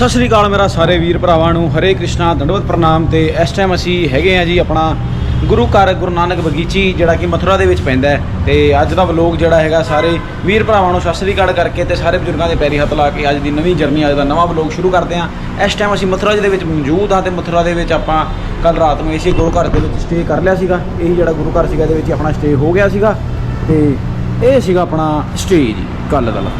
ਸਤਿ ਸ਼੍ਰੀ ਅਕਾਲ ਮੇਰਾ ਸਾਰੇ ਵੀਰ ਭਰਾਵਾਂ ਨੂੰ। ਹਰੇ ਕ੍ਰਿਸ਼ਨਾ, ਦੰਡਵਤ ਪ੍ਰਣਾਮ ਤੇ ਇਸ ਟਾਈਮ ਅਸੀਂ ਹੈਗੇ ਆ ਜੀ ਆਪਣਾ ਗੁਰੂ ਘਰ, ਗੁਰੂ ਨਾਨਕ ਬਗੀਚੀ, ਜਿਹੜਾ ਕਿ ਮਥੁਰਾ ਦੇ ਵਿੱਚ ਪੈਂਦਾ ਹੈ। ਤੇ ਅੱਜ ਦਾ ਵਲੋਗ ਜਿਹੜਾ ਹੈਗਾ ਸਾਰੇ ਵੀਰ ਭਰਾਵਾਂ ਨੂੰ ਸਤਿ ਸ਼੍ਰੀ ਅਕਾਲ ਕਰਕੇ ਤੇ ਸਾਰੇ ਬਜ਼ੁਰਗਾਂ ਦੇ ਪੈਰੀ ਹੱਥ ਲਾ ਕੇ ਅੱਜ ਦੀ ਨਵੀਂ ਜਰਨੀ ਅੱਜ ਦਾ ਨਵਾਂ ਵਲੋਗ ਸ਼ੁਰੂ ਕਰਦੇ ਹਾਂ। ਇਸ ਟਾਈਮ ਅਸੀਂ ਮਥੁਰਾ ਜੀ ਦੇ ਵਿੱਚ ਮੌਜੂਦ ਹਾਂ ਤੇ ਮਥੁਰਾ ਦੇ ਵਿੱਚ ਆਪਾਂ ਕੱਲ ਰਾਤ ਨੂੰ ਇਸੇ ਗੁਰੂ ਘਰ ਦੇ ਵਿੱਚ ਸਟੇ ਕਰ ਲਿਆ ਸੀਗਾ। ਇਹੀ ਜਿਹੜਾ ਗੁਰੂ ਘਰ ਸੀਗਾ, ਇਹਦੇ ਵਿੱਚ ਆਪਣਾ ਸਟੇ ਹੋ ਗਿਆ ਸੀਗਾ। ਤੇ ਇਹ ਸੀਗਾ ਆਪਣਾ ਸਟੇ ਜੀ ਕੱਲ ਦਾ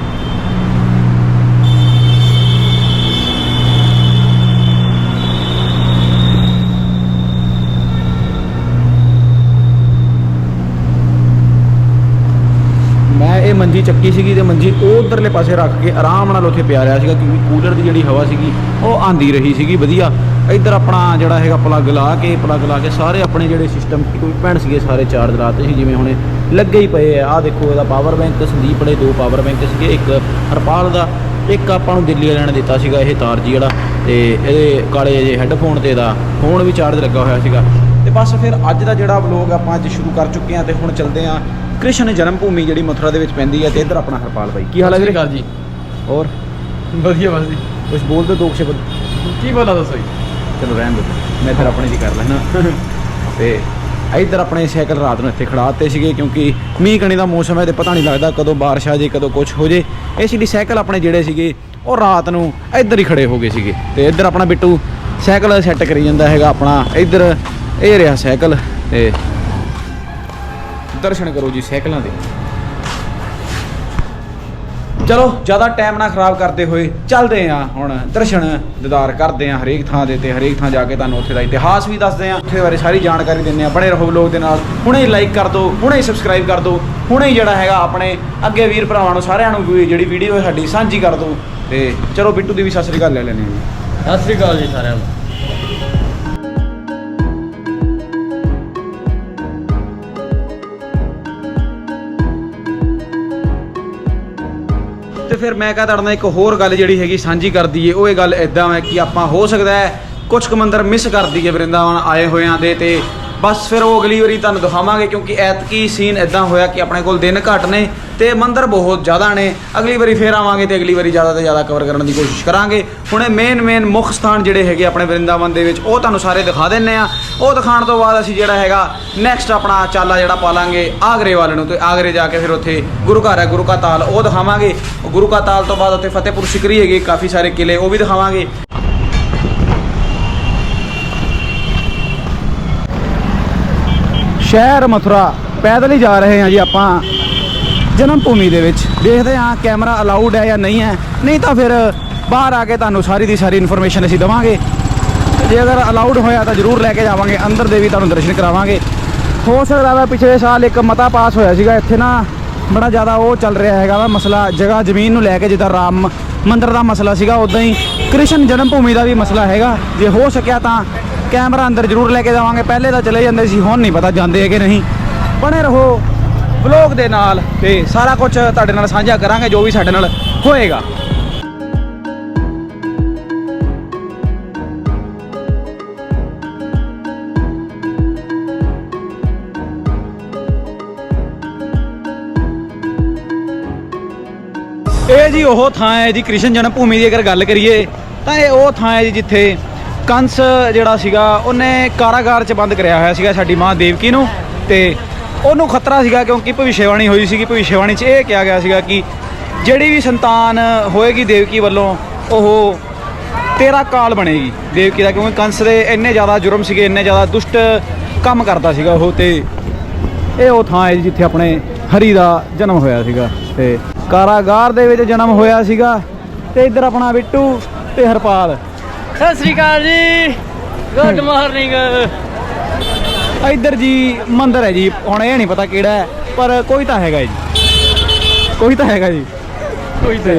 ਮੈਂ ਇਹ ਮੰਜੀ ਚੱਕੀ ਸੀਗੀ ਤੇ ਮੰਜੀ ਉਧਰਲੇ ਪਾਸੇ ਰੱਖ ਕੇ ਆਰਾਮ ਨਾਲ ਉੱਥੇ ਪਿਆ ਰਿਹਾ ਸੀਗਾ, ਕਿਉਂਕਿ ਕੂਲਰ ਦੀ ਜਿਹੜੀ ਹਵਾ ਸੀਗੀ, ਉਹ ਆਂਦੀ ਰਹੀ ਸੀਗੀ, ਵਧੀਆ। ਇੱਧਰ ਆਪਣਾ ਜਿਹੜਾ ਹੈਗਾ ਪਲੱਗ ਲਾ ਕੇ, ਪਲੱਗ ਲਾ ਕੇ ਸਾਰੇ ਆਪਣੇ ਜਿਹੜੇ ਸਿਸਟਮ ਭੈਣ ਸੀਗੇ ਸਾਰੇ ਚਾਰਜ ਲਾਤੇ ਸੀ, ਜਿਵੇਂ ਹੁਣੇ ਲੱਗੇ ਹੀ ਪਏ ਆ। ਆਹ ਦੇਖੋ, ਇਹਦਾ ਪਾਵਰ ਬੈਂਕ ਸੰਦੀਪ ਦੇ ਦੋ ਪਾਵਰ ਬੈਂਕ ਸੀਗੇ, ਇੱਕ ਹਰਪਾਲ ਦਾ, ਇੱਕ ਆਪਾਂ ਨੂੰ ਦਿੱਲੀ ਵਾਲਿਆਂ ਨੇ ਦਿੱਤਾ ਸੀਗਾ ਇਹ ਤਾਰ ਜੀ ਜਿਹੜਾ ਤੇ ਇਹਦੇ ਕਾਲੇ ਜਿਹੇ ਹੈੱਡਫੋਨ ਤੇ ਦਾ ਫੋਨ ਵੀ ਚਾਰਜ ਲੱਗਾ ਹੋਇਆ ਸੀਗਾ। ਤੇ ਬਸ ਫਿਰ ਅੱਜ ਦਾ ਜਿਹੜਾ ਵਲੋਗ ਆਪਾਂ ਅੱਜ ਸ਼ੁਰੂ ਕਰ ਚੁੱਕੇ ਹਾਂ ਤੇ ਹੁਣ ਚੱਲਦੇ ਹਾਂ ਕ੍ਰਿਸ਼ਨ ਜਨਮ ਭੂਮੀ ਜਿਹੜੀ ਮਥੁਰਾ ਦੇ ਵਿੱਚ ਪੈਂਦੀ ਹੈ ਤੇ ਇੱਧਰ ਆਪਣਾ ਹਰਪਾਲ ਬਾਈ। ਕੀ ਹਾਲ ਹੈ ਵੀਰੇ? ਗੱਲ ਜੀ। ਹੋਰ? ਵਧੀਆ ਬਸ ਜੀ। ਕੁਝ ਬੋਲਦੇ ਦੋ ਸ਼ਬਦ। ਕੀ ਬੋਲਾ ਦੱਸੋ ਜੀ? ਚਲੋ ਰਹਿਣ ਦਿਓ। ਮੈਂ ਫਿਰ ਆਪਣੀ ਦੀ ਕਰ ਲੈਣਾ ਤੇ ਇੱਧਰ ਆਪਣੇ ਸਾਈਕਲ ਰਾਤ ਨੂੰ ਇੱਥੇ ਖੜਾਤੇ ਸੀਗੇ ਕਿਉਂਕਿ ਮੀਂਹ ਕਣੀ ਦਾ ਮੌਸਮ ਹੈ ਤੇ ਪਤਾ ਨਹੀਂ ਲੱਗਦਾ ਕਦੋਂ ਬਾਰਿਸ਼ ਆ ਜੇ ਕਦੋਂ ਕੁਝ ਹੋ ਜੇ। ਇਸ ਲਈ ਸਾਈਕਲ ਆਪਣੇ ਜਿਹੜੇ ਸੀਗੇ ਉਹ ਰਾਤ ਨੂੰ ਇੱਧਰ ਹੀ ਖੜੇ ਹੋ ਗਏ ਸੀਗੇ। ਤੇ ਇੱਧਰ ਆਪਣਾ ਬਿੱਟੂ ਸਾਈਕਲ ਸੈੱਟ ਕਰੀ ਜਾਂਦਾ ਹੈਗਾ ਆਪਣਾ। ਇੱਧਰ ਇਹ ਰਿਹਾ ਸਾਈਕਲ ਤੇ ਦਰਸ਼ਨ ਕਰੋ ਜੀ ਸਾਈਕਲਾਂ ਦੇ। ਚਲੋ, ਜ਼ਿਆਦਾ ਟਾਈਮ ਨਾ ਖਰਾਬ ਕਰਦੇ ਹੋਏ ਚੱਲਦੇ ਆ ਹੁਣ ਦਰਸ਼ਨ ਦਿਦਾਰ ਕਰਦੇ ਆ ਹਰੇਕ ਥਾਂ ਦੇ ਤੇ ਹਰੇਕ ਥਾਂ ਜਾ ਕੇ ਤੁਹਾਨੂੰ ਉੱਥੇ ਦਾ ਇਤਿਹਾਸ ਵੀ ਦੱਸਦੇ ਆ ਉੱਥੇ ਬਾਰੇ ਸਾਰੀ ਜਾਣਕਾਰੀ ਦਿੰਦੇ ਆ ਬਣੇ ਰਹੋ ਲੋਕ ਦੇ ਨਾਲ। ਹੁਣੇ ਲਾਈਕ ਕਰ ਦਿਓ, ਹੁਣੇ ਸਬਸਕ੍ਰਾਈਬ ਕਰ ਦਿਓ, ਹੁਣੇ ਹੀ ਜਿਹੜਾ ਹੈਗਾ ਆਪਣੇ ਅੱਗੇ ਵੀਰ ਭਰਾਵਾਂ ਨੂੰ ਸਾਰਿਆਂ ਨੂੰ ਵੀ ਜਿਹੜੀ ਵੀਡੀਓ ਹੈ ਸਾਡੀ ਸਾਂਝੀ ਕਰ ਦਿਓ। ਤੇ ਚਲੋ ਬਿੱਟੂ ਦੀ ਵੀ ਸਤਿ ਸ੍ਰੀ ਅਕਾਲ ਲੈ ਲੈਣੇ ਆ ਸਤਿ ਸ੍ਰੀ ਅਕਾਲ ਜੀ ਸਾਰਿਆਂ ਨੂੰ। ਫਿਰ ਮੈਂ ਕਹਾਂ ਤੁਹਾਡੇ ਨਾਲ ਇੱਕ ਹੋਰ ਗੱਲ ਜਿਹੜੀ ਹੈਗੀ ਸਾਂਝੀ ਕਰ ਦਈਏ, ਉਹ ਇਹ ਗੱਲ ਇਦਾਂ ਹੈ ਕਿ ਆਪਾਂ ਹੋ ਸਕਦਾ ਹੈ ਕੁਝ ਕੁ ਮੰਦਰ ਮਿਸ ਕਰ ਦਈਏ ਵਰਿੰਦਾਵਨ ਆਏ ਹੋਇਆਂ ਦੇ ਤੇ ਬਸ ਫਿਰ ਉਹ ਅਗਲੀ ਵਾਰੀ ਤੁਹਾਨੂੰ ਦਿਖਾਵਾਂਗੇ ਕਿਉਂਕਿ ਐਤਕੀ ਸੀਨ ਇਦਾਂ ਹੋਇਆ ਕਿ ਆਪਣੇ ਕੋਲ ਦਿਨ ਘੱਟ ਨੇ ਤੇ ਮੰਦਰ ਬਹੁਤ ਜ਼ਿਆਦਾ ਨੇ। ਅਗਲੀ ਵਾਰੀ ਫੇਰ ਆਵਾਂਗੇ ਤੇ ਅਗਲੀ ਵਾਰੀ ਜ਼ਿਆਦਾ ਤੋਂ ਜ਼ਿਆਦਾ ਕਵਰ ਕਰਨ ਦੀ ਕੋਸ਼ਿਸ਼ ਕਰਾਂਗੇ। ਹੁਣੇ ਮੇਨ ਮੇਨ ਮੁੱਖ ਸਥਾਨ ਜਿਹੜੇ ਹੈਗੇ ਆਪਣੇ ਵਰਿੰਦਾਵਨ ਦੇ ਵਿੱਚ, ਉਹ ਤੁਹਾਨੂੰ ਸਾਰੇ ਦਿਖਾ ਦਿੰਨੇ ਆ। ਉਹ ਦਿਖਾਉਣ ਤੋਂ ਬਾਅਦ ਅਸੀਂ ਜਿਹੜਾ ਹੈਗਾ ਨੈਕਸਟ ਆਪਣਾ ਚਾਲਾ ਜਿਹੜਾ ਪਾ ਲਾਂਗੇ ਆਗਰੇ ਵਾਲੇ ਨੂੰ ਤੇ ਆਗਰੇ ਜਾ ਕੇ ਫਿਰ ਉੱਥੇ ਗੁਰੂ ਘਰ ਹੈ, ਗੁਰੂ ਕਾ ਤਾਲ, ਉਹ ਦਿਖਾਵਾਂਗੇ। ਗੁਰੂ ਕਾ ਤਾਲ ਤੋਂ ਬਾਅਦ ਉੱਥੇ ਫਤਿਹਪੁਰ ਸਿਕਰੀ ਹੈਗੇ, ਕਾਫੀ ਸਾਰੇ ਕਿਲੇ, ਉਹ ਵੀ ਦਿਖਾਵਾਂਗੇ। ਸ਼ਹਿਰ ਮਥੁਰਾ ਪੈਦਲ ਹੀ ਜਾ ਰਹੇ ਹਾਂ ਜੀ ਆਪਾਂ ਜਨਮ ਭੂਮੀ ਦੇ ਵਿੱਚ। ਦੇਖਦੇ ਹਾਂ ਕੈਮਰਾ ਅਲਾਉਡ ਹੈ ਜਾਂ ਨਹੀਂ ਹੈ। ਨਹੀਂ ਤਾਂ ਫਿਰ ਬਾਹਰ ਆ ਕੇ ਤੁਹਾਨੂੰ ਸਾਰੀ ਦੀ ਸਾਰੀ ਇਨਫੋਰਮੇਸ਼ਨ ਅਸੀਂ ਦਵਾਂਗੇ। ਜੇ ਅਗਰ ਅਲਾਉਡ ਹੋਇਆ ਤਾਂ ਜ਼ਰੂਰ ਲੈ ਕੇ ਜਾਵਾਂਗੇ, ਅੰਦਰ ਦੇ ਵੀ ਤੁਹਾਨੂੰ ਦਰਸ਼ਨ ਕਰਾਵਾਂਗੇ। ਹੋ ਸਕਦਾ ਵਾ ਪਿਛਲੇ ਸਾਲ ਇੱਕ ਮਤਾ ਪਾਸ ਹੋਇਆ ਸੀਗਾ, ਇੱਥੇ ਨਾ ਬੜਾ ਜ਼ਿਆਦਾ ਉਹ ਚੱਲ ਰਿਹਾ ਹੈਗਾ ਵਾ ਮਸਲਾ, ਜਗ੍ਹਾ ਜ਼ਮੀਨ ਨੂੰ ਲੈ ਕੇ ਜਿੱਦਾਂ ਰਾਮ ਮੰਦਿਰ ਦਾ ਮਸਲਾ ਸੀਗਾ ਉਦਾਂ ਹੀ ਕ੍ਰਿਸ਼ਨ ਜਨਮ ਭੂਮੀ ਦਾ ਵੀ ਮਸਲਾ ਹੈਗਾ। ਜੇ ਹੋ ਸਕਿਆ ਤਾਂ ਕੈਮਰਾ ਅੰਦਰ ਜ਼ਰੂਰ ਲੈ ਕੇ ਜਾਵਾਂਗੇ। ਪਹਿਲੇ ਤਾਂ ਚਲੇ ਜਾਂਦੇ ਸੀ, ਹੁਣ ਨਹੀਂ ਪਤਾ ਜਾਂਦੇ ਹੈਗੇ ਨਹੀਂ। ਬਣੇ ਰਹੋ ਵਲੌਗ ਦੇ ਨਾਲ ਤੇ ਸਾਰਾ ਕੁਝ ਤੁਹਾਡੇ ਨਾਲ ਸਾਂਝਾ ਕਰਾਂਗੇ, ਜੋ ਵੀ ਸਾਡੇ ਨਾਲ ਹੋਏਗਾ। ਇਹ ਜੀ ਉਹ ਥਾਂ ਹੈ ਜੀ ਕ੍ਰਿਸ਼ਨ ਜਨਮ ਭੂਮੀ ਦੀ ਅਗਰ ਗੱਲ ਕਰੀਏ, ਤਾਂ ਇਹ ਉਹ ਥਾਂ ਹੈ ਜੀ ਜਿੱਥੇ ਕੰਸ ਜਿਹੜਾ ਸੀਗਾ, ਉਹਨੇ ਕਾਰਾਗਾਰ 'ਚ ਬੰਦ ਕਰਿਆ ਹੋਇਆ ਸੀਗਾ ਸਾਡੀ ਮਾਂ ਦੇਵਕੀ ਨੂੰ ਤੇ ਉਹਨੂੰ ਖਤਰਾ ਸੀਗਾ ਕਿਉਂਕਿ ਭਵਿਸ਼ੇਵਾਣੀ ਹੋਈ ਸੀਗੀ। ਭਵਿਸ਼ੇਵਾਣੀ 'ਚ ਇਹ ਕਿਹਾ ਗਿਆ ਸੀਗਾ ਕਿ ਜਿਹੜੀ ਵੀ ਸੰਤਾਨ ਹੋਏਗੀ ਦੇਵਕੀ ਵੱਲੋਂ, ਉਹ ਤੇਰਾ ਕਾਲ ਬਣੇਗੀ ਦੇਵਕੀ ਦਾ, ਕਿਉਂਕਿ ਕੰਸ ਦੇ ਇੰਨੇ ਜ਼ਿਆਦਾ ਜੁਰਮ ਸੀਗੇ, ਇੰਨੇ ਜ਼ਿਆਦਾ ਦੁਸ਼ਟ ਕੰਮ ਕਰਦਾ ਸੀਗਾ ਉਹ ਤੇ ਇਹ ਉਹ ਥਾਂ ਹੈ ਜੀ ਜਿੱਥੇ ਆਪਣੇ ਹਰੀ ਦਾ ਜਨਮ ਹੋਇਆ ਸੀਗਾ ਤੇ ਕਾਰਾਗਾਰ ਦੇ ਵਿੱਚ ਜਨਮ ਹੋਇਆ ਸੀਗਾ ਤੇ ਇੱਧਰ ਆਪਣਾ ਬਿੱਟੂ ਤੇ ਹਰਪਾਲ। ਸਤਿ ਸ੍ਰੀ ਅਕਾਲ ਜੀ। ਗੁੱਡ ਮਾਰਨਿੰਗ ਇੱਧਰ ਜੀ ਮੰਦਿਰ ਹੈ ਜੀ ਹੁਣ ਇਹ ਨਹੀਂ ਪਤਾ ਕਿਹੜਾ ਹੈ ਪਰ ਕੋਈ ਤਾਂ ਹੈਗਾ ਜੀ। ਕੋਈ ਤਾਂ ਹੈਗਾ ਜੀ। ਕੋਈ ਤੇ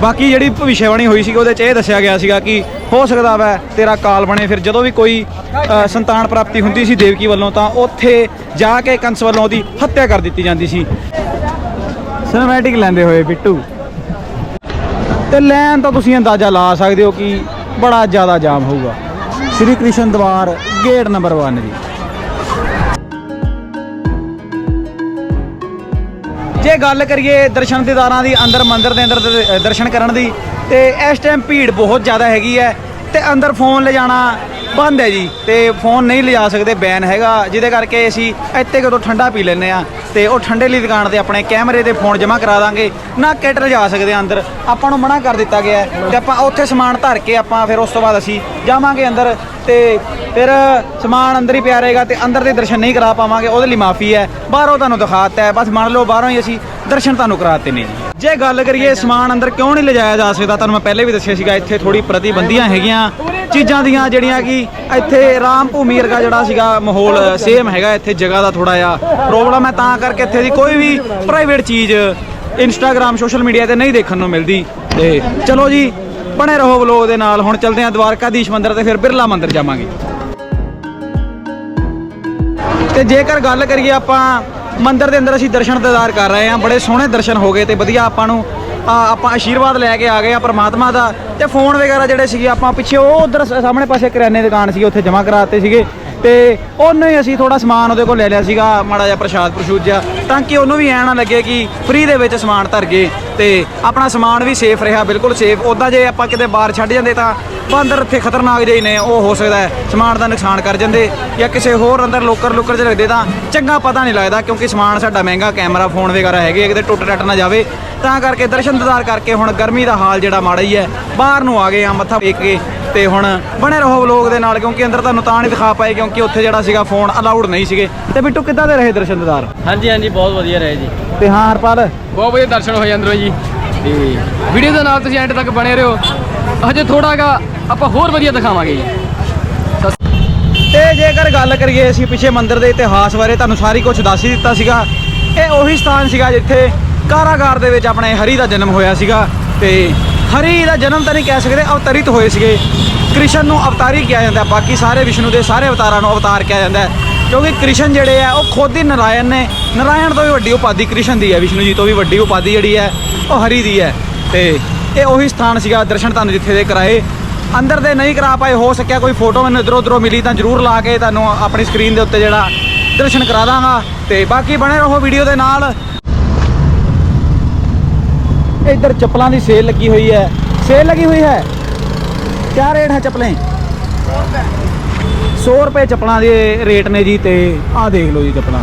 ਬਾਕੀ ਜਿਹੜੀ ਭਵਿਸ਼ੇਵਾਣੀ ਹੋਈ ਸੀ ਉਹਦੇ ਚ ਇਹ ਦੱਸਿਆ ਗਿਆ ਸੀਗਾ ਕਿ ਹੋ ਸਕਦਾ ਵੈ ਤੇਰਾ ਕਾਲ ਬਣੇ। ਫਿਰ ਜਦੋਂ ਵੀ ਕੋਈ ਅ, ਸੰਤਾਨ ਪ੍ਰਾਪਤੀ ਹੁੰਦੀ ਸੀ ਦੇਵਕੀ ਵੱਲੋਂ ਤਾਂ ਉੱਥੇ ਜਾ ਕੇ ਕੰਸ ਵੱਲੋਂ ਉਹਦੀ ਹੱਤਿਆ ਕਰ ਦਿੱਤੀ ਜਾਂਦੀ ਸੀ। ਸਿਨੇਮੈਟਿਕ ਲੈਂਦੇ ਹੋਏ ਬਿੱਟੂ। ਤੇ ਲੈਣ ਤਾਂ ਤੁਸੀਂ ਅੰਦਾਜ਼ਾ ਲਾ ਸਕਦੇ ਹੋ ਕਿ ਬੜਾ ਜ਼ਿਆਦਾ ਜਾਮ ਹੋਊਗਾ। ਸ੍ਰੀ ਕ੍ਰਿਸ਼ਨ ਦਵਾਰ ਗੇਟ ਨੰਬਰ 1 ਜੀ। ਜੇ ਗੱਲ ਕਰੀਏ ਦਰਸ਼ਨ ਦੀਦਾਰਾਂ ਦੀ ਅੰਦਰ ਮੰਦਿਰ ਦੇ ਅੰਦਰ ਦਰਸ਼ਨ ਕਰਨ ਦੀ, ਤੇ ਇਸ ਟਾਈਮ ਭੀੜ ਬਹੁਤ ਜ਼ਿਆਦਾ ਹੈਗੀ ਹੈ, ਤੇ ਅੰਦਰ ਫੋਨ ਲਿਜਾਣਾ ਬੰਦ ਹੈ ਜੀ ਤੇ ਫੋਨ ਨਹੀਂ ਲਿਜਾ ਸਕਦੇ ਬੈਨ ਹੈਗਾ। ਜਿਹਦੇ ਕਰਕੇ ਅਸੀਂ ਇੱਥੇ ਕਦੋਂ ਠੰਡਾ ਪੀ ਲੈਂਦੇ ਆ ਤੇ ਉਹ ਠੰਡੇ ਲਈ ਦੁਕਾਨ ਤੇ ਆਪਣੇ ਕੈਮਰੇ ਤੇ ਫੋਨ ਜਮ੍ਹਾਂ ਕਰਾ ਦਾਂਗੇ। ਨਾ ਕਿਟ ਲਿਜਾ ਸਕਦੇ ਆ ਅੰਦਰ। ਆਪਾਂ ਨੂੰ ਮਨਾ ਕਰ ਦਿੱਤਾ ਗਿਆ ਹੈ ਤੇ ਆਪਾਂ ਉੱਥੇ ਸਮਾਨ ਧਰ ਕੇ ਆਪਾਂ ਫਿਰ ਉਸ ਤੋਂ ਬਾਅਦ ਅਸੀਂ ਜਾਵਾਂਗੇ ਅੰਦਰ ਤੇ ਫਿਰ ਸਮਾਨ ਅੰਦਰ ਹੀ ਪਿਆ ਰਹੇਗਾ ਤੇ ਅੰਦਰ ਦੇ ਦਰਸ਼ਨ ਨਹੀਂ ਕਰਾ ਪਾਵਾਂਗੇ, ਉਹਦੇ ਲਈ ਮਾਫੀ ਹੈ। ਬਾਹਰੋਂ ਤੁਹਾਨੂੰ ਦਿਖਾਤਾ ਹੈ। ਬਸ ਮੰਨ ਲਓ ਬਾਹਰੋਂ ਹੀ ਅਸੀਂ ਦਰਸ਼ਨ ਤੁਹਾਨੂੰ ਕਰਾਤੇ ਨੇ ਜੀ। ਜੇ ਗੱਲ ਕਰੀਏ ਸਮਾਨ ਅੰਦਰ ਕਿਉਂ ਨਹੀਂ ਲਿਜਾਇਆ ਜਾ ਸਕਦਾ, ਤੁਹਾਨੂੰ ਮੈਂ ਪਹਿਲੇ ਵੀ ਦੱਸਿਆ ਸੀਗਾ, ਇੱਥੇ ਥੋੜੀ ਪ੍ਰਤੀਬੰਧੀਆਂ ਹੈਗੀਆਂ। ਚੀਜ਼ਾਂ ਦੀਆਂ ਜਿਹੜੀਆਂ ਕਿ ਇੱਥੇ ਰਾਮ ਭੂਮੀ ਵਰਗਾ ਜਿਹੜਾ ਸੀਗਾ ਮਾਹੌਲ ਸੇਮ ਹੈਗਾ ਇੱਥੇ ਜਗ੍ਹਾ ਦਾ ਥੋੜਾ ਜਿਹਾ ਪ੍ਰੋਬਲਮ ਹੈ, ਤਾਂ ਕਰਕੇ ਇੱਥੇ ਦੀ ਕੋਈ ਵੀ ਪ੍ਰਾਈਵੇਟ ਚੀਜ਼ ਇੰਸਟਾਗ੍ਰam ਸੋਸ਼ਲ ਮੀਡੀਆ ਤੇ ਨਹੀਂ ਦੇਖਣ ਨੂੰ ਮਿਲਦੀ। ਤੇ ਚਲੋ ਜੀ, ਬਣੇ ਰਹੋ ਵਲੋਗ ਦੇ ਨਾਲ। ਹੁਣ ਚਲਦੇ ਹਾਂ ਦਵਾਰਕਾਧੀਸ਼ ਮੰਦਿਰ ਤੇ, ਫਿਰ ਬਿਰਲਾ ਮੰਦਿਰ ਜਾਵਾਂਗੇ। ਤੇ ਜੇਕਰ ਗੱਲ ਕਰੀਏ ਆਪਾਂ ਮੰਦਿਰ ਦੇ ਅੰਦਰ ਅਸੀਂ ਦਰਸ਼ਨ ਦਿਦਾਰ ਕਰ ਰਹੇ ਹਾਂ, ਬੜੇ ਸੋਹਣੇ ਦਰਸ਼ਨ ਹੋ ਗਏ ਤੇ ਵਧੀਆ ਆਪਾਂ ਨੂੰ ਆਪਾਂ ਆਸ਼ੀਰਵਾਦ ਲੈ ਕੇ ਆ ਗਏ ਆ ਪ੍ਰਮਾਤਮਾ ਦਾ ਤੇ ਫੋਨ ਵਗੈਰਾ ਜਿਹੜੇ ਸੀਗੇ ਆਪਾਂ ਪਿੱਛੇ ਉਹ ਉਧਰ ਸਾਹਮਣੇ ਪਾਸੇ ਕਰਿਆਨੇ ਦੁਕਾਨ ਸੀ ਉੱਥੇ ਜਮ੍ਹਾਂ ਕਰਾਤੇ ਸੀਗੇ। ਤੇ ਉਹਨੇ ਹੀ ਅਸੀਂ ਥੋੜਾ ਸਮਾਨ ਉਹਦੇ ਕੋਲ ਲੈ ਲਿਆ ਸੀਗਾ, ਮਾੜਾ ਜਿਹਾ ਪ੍ਰਸ਼ਾਦ ਪ੍ਰਸ਼ੂਦ ਜਿਹਾ, ਤਾਂ ਕਿ ਉਹਨੂੰ ਵੀ ਐ ਨਾ ਲੱਗੇ ਕਿ ਫ੍ਰੀ ਦੇ ਵਿੱਚ ਸਮਾਨ ਧਰ ਗਏ। ਤੇ ਆਪਣਾ ਸਮਾਨ ਵੀ ਸੇਫ ਰਿਹਾ, ਬਿਲਕੁਲ ਸੇਫ ਉਦਾਂ ਜੇ ਆਪਾਂ ਕਿਤੇ ਬਾਹਰ ਛੱਡ ਜਾਂਦੇ ਤਾਂ ਬਾਂਦਰ ਇੱਥੇ ਖਤਰਨਾਕ ਜਿਹੇ ਨੇ ਉਹ ਹੋ ਸਕਦਾ ਹੈ ਸਮਾਨ ਦਾ ਨੁਕਸਾਨ ਕਰ ਜਾਂਦੇ ਜਾਂ ਕਿਸੇ ਹੋਰ ਅੰਦਰ ਲੋਕਰ ਲੁਕਰ ਚ ਰੱਖਦੇ ਤਾਂ ਚੰਗਾ ਪਤਾ ਨਹੀਂ ਲੱਗਦਾ ਕਿਉਂਕਿ ਸਮਾਨ ਸਾਡਾ ਮਹਿੰਗਾ ਕੈਮਰਾ ਫੋਨ ਵਗੈਰਾ ਹੈਗੇ ਕਿਤੇ ਟੁੱਟ ਟੱਟ ਨਾ ਜਾਵੇ। ਤਾਂ ਕਰਕੇ ਦਰਸ਼ਨ ਦਿਦਾਰ ਕਰਕੇ ਹੁਣ ਗਰਮੀ ਦਾ ਹਾਲ ਜਿਹੜਾ ਮਾੜਾ ਹੀ ਹੈ ਬਾਹਰ ਨੂੰ ਆ ਗਏ ਆ ਮੱਥਾ ਟੇਕ ਕੇ ਤੇ ਹੁਣ ਬਣੇ ਰਹੋ ਵਲੋਗ ਦੇ ਨਾਲ ਕਿਉਂਕਿ ਅੰਦਰ ਤੁਹਾਨੂੰ ਤਾਂ ਨਹੀਂ ਦਿਖਾ ਪਾਏ ਕਿਉਂਕਿ ਉੱਥੇ ਜਿਹੜਾ ਸੀਗਾ ਫੋਨ ਅਲਾਉਡ ਨਹੀਂ ਸੀਗੇ। ਤੇ ਬਿੱਟੂ ਕਿੱਦਾਂ ਦੇ ਰਹੇ ਦਰਸ਼ਨ ਦਿਦਾਰ? ਹਾਂਜੀ ਹਾਂਜੀ ਬਹੁਤ ਵਧੀਆ ਰਹੇ ਜੀ। ਤੇ ਹਾਂ ਹਰਪਾਲ? ਬਹੁਤ ਵਧੀਆ ਦਰਸ਼ਨ ਹੋਏ ਅੰਦਰੋਂ ਜੀ। ਤੇ ਵੀਡੀਓ ਦੇ ਨਾਲ ਤੁਸੀਂ ਐਂਡ ਤੱਕ ਬਣੇ ਰਹੋ। ਹਜੇ ਥੋੜਾਗਾ ਆਪਾਂ ਹੋਰ ਵਧੀਆ ਦਿਖਾਵਾਂਗੇ ਜੀ। ਤੇ ਜੇਕਰ ਗੱਲ ਕਰੀਏ ਅਸੀਂ ਪਿੱਛੇ ਮੰਦਿਰ ਦੇ ਇਤਿਹਾਸ ਬਾਰੇ, ਤੁਹਾਨੂੰ ਸਾਰੀ ਕੁਝ ਦੱਸ ਹੀ ਦਿੱਤਾ ਸੀਗਾ। ਇਹ ਉਹੀ ਸਥਾਨ ਸੀਗਾ ਜਿੱਥੇ ਕਾਰਾਗਾਰ ਦੇ ਵਿੱਚ ਆਪਣੇ ਹਰੀ ਦਾ ਜਨਮ ਹੋਇਆ ਸੀਗਾ ਤੇ ਹਰੀ ਦਾ ਜਨਮ ਤਾਂ ਨਹੀਂ ਕਹਿ ਸਕਦੇ, ਅਵਤਰਿਤ ਹੋਏ ਸੀਗੇ। ਕ੍ਰਿਸ਼ਨ ਨੂੰ ਅਵਤਾਰੀ ਕਿਹਾ ਜਾਂਦਾ ਬਾਕੀ ਸਾਰੇ ਵਿਸ਼ਨੂੰ ਦੇ ਸਾਰੇ ਅਵਤਾਰਾਂ ਨੂੰ ਅਵਤਾਰ ਕਿਹਾ ਜਾਂਦਾ ਕਿਉਂਕਿ ਕ੍ਰਿਸ਼ਨ ਜਿਹੜੇ ਆ, ਉਹ ਖੁਦ ਹੀ ਨਾਰਾਇਣ ਨੇ। ਨਾਰਾਇਣ ਤੋਂ ਵੀ ਵੱਡੀ ਉਪਾਧੀ ਕ੍ਰਿਸ਼ਨ ਦੀ ਹੈ, ਵਿਸ਼ਨੂੰ ਜੀ ਤੋਂ ਵੀ ਵੱਡੀ ਉਪਾਧੀ ਜਿਹੜੀ ਹੈ, ਉਹ ਹਰੀ ਦੀ ਹੈ। ਤੇ ਇਹ ਉਹੀ ਸਥਾਨ ਸੀਗਾ ਦਰਸ਼ਨ ਤੁਹਾਨੂੰ ਜਿੱਥੇ ਦੇ ਕਰਾਏ। ਅੰਦਰ ਦੇ ਨਹੀਂ ਕਰਾ ਪਾਏ, ਹੋ ਸਕਿਆ ਕੋਈ ਫੋਟੋ ਮੈਨੂੰ ਇਧਰੋਂ ਉਧਰੋਂ ਮਿਲੀ ਤਾਂ ਜਰੂਰ ਲਾ ਕੇ ਤੁਹਾਨੂੰ ਆਪਣੀ ਸਕਰੀਨ ਦੇ ਉੱਤੇ ਜਿਹੜਾ ਦਰਸ਼ਨ ਕਰਾ ਦਾਂਗਾ। ਤੇ ਬਾਕੀ ਬਣੇ ਰਹੋ ਵੀਡੀਓ ਦੇ ਨਾਲ। ਇੱਧਰ ਚੱਪਲਾਂ ਦੀ ਸੇਲ ਲੱਗੀ ਹੋਈ ਹੈ। ਸੇਲ ਲੱਗੀ ਹੋਈ ਹੈ? ਕਿਆ ਰੇਟ ਹੈ ਚੱਪਲਾਂ? 100 ਰੁਪਏ ਚੱਪਲਾਂ ਦੇ ਰੇਟ ਨੇ ਜੀ ਤੇ ਆਹ ਦੇਖ ਲਓ ਜੀ ਚੱਪਲਾਂ।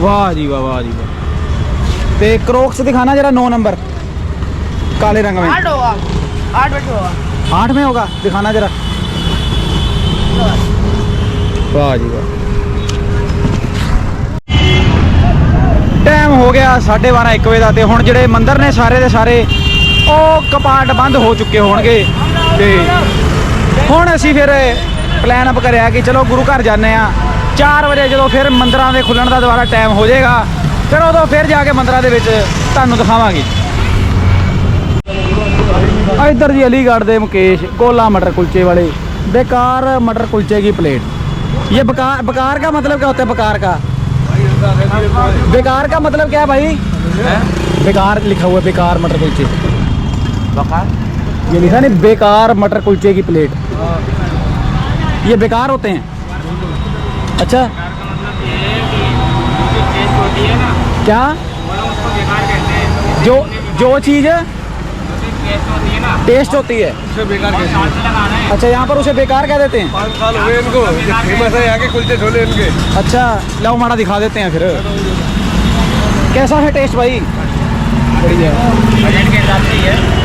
ਵਾਹ ਜੀ ਵਾਹ ਵਾਹ ਜੀ ਵਾਹ। ਤੇ ਕ੍ਰੋਕਸ ਦਿਖਾਣਾ ਜਰਾ 9 ਨੰबर काले रंग में आठ होगा आठ बजे होगा आठ में होगा दिखाना जरा वाह जी वाह ਟਾਈਮ ਹੋ ਗਿਆ 12:30 1 ਵਜੇ ਦਾ ਤੇ ਹੁਣ ਜਿਹੜੇ ਮੰਦਿਰ ਨੇ ਸਾਰੇ ਦੇ ਸਾਰੇ ਉਹ ਕਪਾਟ ਬੰਦ ਹੋ ਚੁੱਕੇ ਹੋਣਗੇ ਤੇ ਹੁਣ ਅਸੀਂ ਫਿਰ ਪਲਾਨ ਅਪ ਕਰਿਆ ਕਿ ਚਲੋ ਗੁਰੂ ਘਰ ਜਾਂਦੇ ਆ 4 ਵਜੇ ਜਦੋਂ ਫਿਰ ਮੰਦਿਰਾਂ ਦੇ ਖੁੱਲਣ ਦਾ ਦੁਬਾਰਾ ਟਾਈਮ ਹੋ ਜਾਏਗਾ ਫਿਰ ਉਦੋਂ ਫਿਰ ਜਾ ਕੇ ਮੰਦਿਰਾਂ ਦੇ ਵਿੱਚ ਤੁਹਾਨੂੰ ਦਿਖਾਵਾਂਗੇ इधर जी अलीगढ़ दे मुकेश गोला मटर कुलचे वाले। बेकार मटर कुलचे की प्लेट। ये बेकार बेकार का मतलब क्या होता है? बेकार का। बेकार का मतलब क्या है भाई? बेकार लिखा हुआ है बेकार मटर कुलचे। ये लिखा नहीं बेकार मटर कुलचे की प्लेट। ये बेकार होते हैं। अच्छा। क्या? जो जो चीज़ टेस्ट होती है अच्छा यहाँ पर उसे बेकार कह देते हैं पाँच साल हुए इनको फेमस है यहाँ के कुलचे छोले इनके अच्छा लाओ माड़ा दिखा देते हैं फिर कैसा है टेस्ट भाई बढ़िया बजट के हिसाब से ही है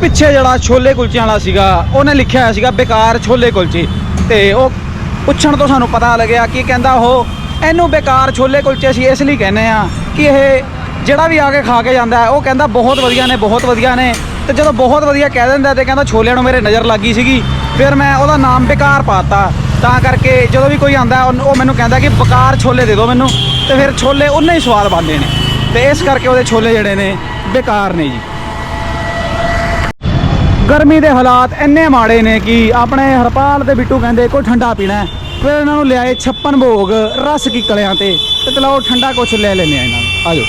ਪਿੱਛੇ ਜਿਹੜਾ ਛੋਲੇ ਕੁਲਚਿਆਂ ਵਾਲਾ ਸੀਗਾ ਉਹਨੇ ਲਿਖਿਆ ਹੋਇਆ ਸੀਗਾ ਬੇਕਾਰ ਛੋਲੇ ਕੁਲਚੇ ਤੇ ਉਹ ਪੁੱਛਣ ਤੋਂ ਸਾਨੂੰ ਪਤਾ ਲੱਗਿਆ ਕਿ ਕਹਿੰਦਾ ਉਹ ਇਹਨੂੰ ਬੇਕਾਰ ਛੋਲੇ ਕੁਲਚੇ ਅਸੀਂ ਇਸ ਲਈ ਕਹਿੰਦੇ ਆ ਕਿ ਇਹ ਜਿਹੜਾ ਵੀ ਆ ਕੇ ਖਾ ਕੇ ਜਾਂਦਾ ਉਹ ਕਹਿੰਦਾ ਬਹੁਤ ਵਧੀਆ ਨੇ, ਬਹੁਤ ਵਧੀਆ ਨੇ। ਤੇ ਜਦੋਂ ਬਹੁਤ ਵਧੀਆ ਕਹਿ ਦਿੰਦਾ ਤੇ ਕਹਿੰਦਾ ਛੋਲਿਆਂ ਨੂੰ ਮੇਰੇ ਨਜ਼ਰ ਲੱਗੀ ਸੀਗੀ, ਫਿਰ ਮੈਂ ਉਹਦਾ ਨਾਮ ਬੇਕਾਰ ਪਾਤਾ। ਤਾਂ ਕਰਕੇ ਜਦੋਂ ਵੀ ਕੋਈ ਆਂਦਾ ਉਹ ਮੈਨੂੰ ਕਹਿੰਦਾ ਕਿ ਬੇਕਾਰ ਛੋਲੇ ਦੇ ਦਿਓ ਮੈਨੂੰ। ਤੇ ਫਿਰ ਛੋਲੇ ਉਨੇ ਹੀ ਸਵਾਦ ਬਣਦੇ ਨੇ। ਤੇ ਇਸ ਕਰਕੇ ਉਹਦੇ ਛੋਲੇ ਜਿਹੜੇ ਨੇ ਬੇਕਾਰ ਨੇ ਜੀ। ਗਰਮੀ ਦੇ ਹਾਲਾਤ ਇੰਨੇ ਮਾੜੇ ਨੇ ਕਿ ਆਪਣੇ ਹਰਪਾਲ ਤੇ ਬਿੱਟੂ ਕਹਿੰਦੇ ਕੋਈ ਠੰਡਾ ਪੀਣਾ ਫਿਰ ਇਹਨਾਂ ਨੂੰ ਲਿਆਏ 56 ਭੋਗ, ਰਸ ਕੀ ਕਲਿਆਂ ਤੇ। ਤੇ ਚਲੋ ਠੰਡਾ ਕੁਛ ਲੈ ਲੈਨੇ ਆ ਇਹਨਾਂ ਨੂੰ। ਜਾਓ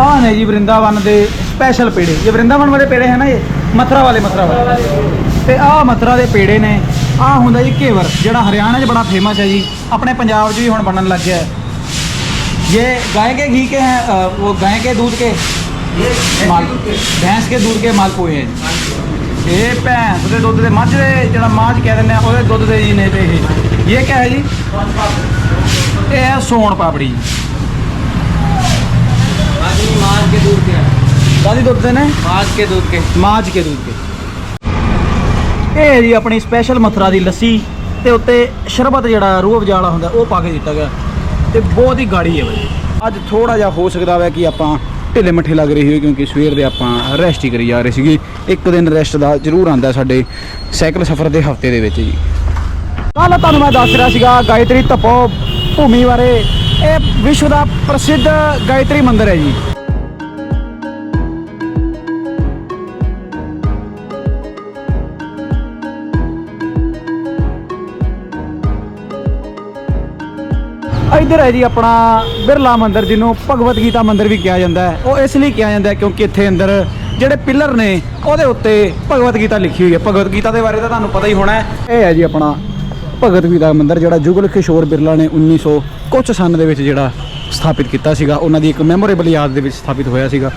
ਆ ਨੇ ਜੀ ਵਰਿੰਦਾਵਨ ਦੇ ਸਪੈਸ਼ਲ ਪੇੜੇ। ਜੇ ਵਰਿੰਦਾਵਨ ਵਾਲੇ ਪੇੜੇ ਹੈ ਨਾ ਇਹ? ਮਥਰਾ ਵਾਲੇ ਮਥਰਾ ਵਾਲੇ। ਤੇ ਆ ਮਥਰਾ ਦੇ ਪੇੜੇ ਨੇ। ਆ ਹੁੰਦਾ ਜੀ ਕੇਵਰ ਜਿਹੜਾ ਹਰਿਆਣਾ 'ਚ ਬੜਾ ਫੇਮਸ ਹੈ ਜੀ। ਆਪਣੇ ਪੰਜਾਬ 'ਚ ਵੀ ਹੁਣ ਬਣਨ ਲੱਗ ਗਿਆ ਹੈ। ਇਹ ਗਾਂ ਕੇ ਘੀ ਕੇ ਹੈ ਉਹ ਗਾਂ ਕੇ, ਦੁੱਧ ਕੇ? ਮਾਲ ਭੈਂਸ ਕੇ ਦੂਰ ਕੇ ਮਾਲਪੂਏ ਹੈ ਇਹ ਭੈਂਸ ਦੇ ਦੁੱਧ ਦੇ ਮੱਝ ਦੇ ਜਿਹੜਾ ਮਾਝ ਕਹਿ ਦਿੰਦੇ ਆ ਉਹਦੇ ਦੁੱਧ ਦੇ ਜੀ ਨੇ ਤੇ ਇਹ। ਇਹ ਕਿਆ ਜੀ? ਇਹ ਹੈ ਸੋਣ ਪਾਪੜੀ ਹਾਂਜੀ ਮਾਝ ਕੇ ਦੂਰ ਕੇ। ਕਾਦੀ ਦੁੱਧ ਦੇ ਨੇ? ਮਾਝ ਕੇ ਦੂਰ ਕੇ। ਮਾਝ ਕੇ ਦੂਰ ਕੇ। ਇਹ ਜੀ ਆਪਣੀ ਸਪੈਸ਼ਲ ਮਥਰਾ ਦੀ ਲੱਸੀ ਤੇ ਉੱਤੇ ਸ਼ਰਬਤ ਜਿਹੜਾ ਰੂਹ ਅਫਜ਼ਾ ਹੁੰਦਾ ਉਹ ਪਾ ਕੇ ਦਿੱਤਾ ਗਿਆ। ਤੇ ਬਹੁਤ ਹੀ ਗਾੜੀ ਹੈ ਬਈ। ਅੱਜ ਥੋੜਾ ਜਿਹਾ ਹੋ ਸਕਦਾ ਵਾ ਕਿ ਆਪਾਂ ਢਿੱਲੇ ਮੱਠੇ ਲੱਗ ਰਹੀ ਹੋਈ ਕਿਉਂਕਿ ਸਵੇਰ ਦੇ ਆਪਾਂ ਰੈਸਟ ਹੀ ਕਰੀ ਜਾ ਰਹੇ ਸੀਗੇ। ਇੱਕ ਦਿਨ ਰੈਸਟ ਦਾ ਜ਼ਰੂਰ ਆਂਦਾ ਸਾਡੇ ਸਾਈਕਲ ਸਫ਼ਰ ਦੇ ਹਫ਼ਤੇ ਦੇ ਵਿੱਚ ਜੀ। ਕੱਲ ਤੁਹਾਨੂੰ ਮੈਂ ਦੱਸ ਰਿਹਾ ਸੀਗਾ, ਗਾਇਤਰੀ ਤਪੋ ਭੂਮੀ ਬਾਰੇ। ਇਹ ਵਿਸ਼ਵ ਦਾ ਪ੍ਰਸਿੱਧ ਗਾਇਤਰੀ ਮੰਦਿਰ ਹੈ ਜੀ। ਇੱਧਰ ਹੈ ਜੀ ਆਪਣਾ ਬਿਰਲਾ ਮੰਦਿਰ, ਜਿਹਨੂੰ ਭਗਵਤ ਗੀਤਾ ਮੰਦਿਰ ਵੀ ਕਿਹਾ ਜਾਂਦਾ ਹੈ। ਉਹ ਇਸ ਲਈ ਕਿਹਾ ਜਾਂਦਾ ਹੈ ਕਿਉਂਕਿ ਇੱਥੇ ਅੰਦਰ ਜਿਹੜੇ ਪਿੱਲਰ ਨੇ, ਉਹਦੇ ਉੱਤੇ ਭਗਵਤ ਗੀਤਾ ਲਿਖੀ ਹੋਈ ਹੈ। ਭਗਵਤ ਗੀਤਾ ਦੇ ਬਾਰੇ ਤਾਂ ਤੁਹਾਨੂੰ ਪਤਾ ਹੀ ਹੋਣਾ ਹੈ। ਇਹ ਹੈ ਜੀ ਆਪਣਾ ਭਗਵਤ ਗੀਤਾ ਮੰਦਿਰ, ਜਿਹੜਾ ਜੁਗਲ ਕਿਸ਼ੋਰ ਬਿਰਲਾ ਨੇ 1900 ਕੁਝ ਸੰਨ ਦੇ ਵਿੱਚ ਜਿਹੜਾ ਸਥਾਪਿਤ ਕੀਤਾ ਸੀਗਾ। ਉਹਨਾਂ ਦੀ ਇੱਕ ਮੈਮੋਰੇਬਲ ਯਾਦ ਦੇ ਵਿੱਚ ਸਥਾਪਿਤ ਹੋਇਆ ਸੀਗਾ।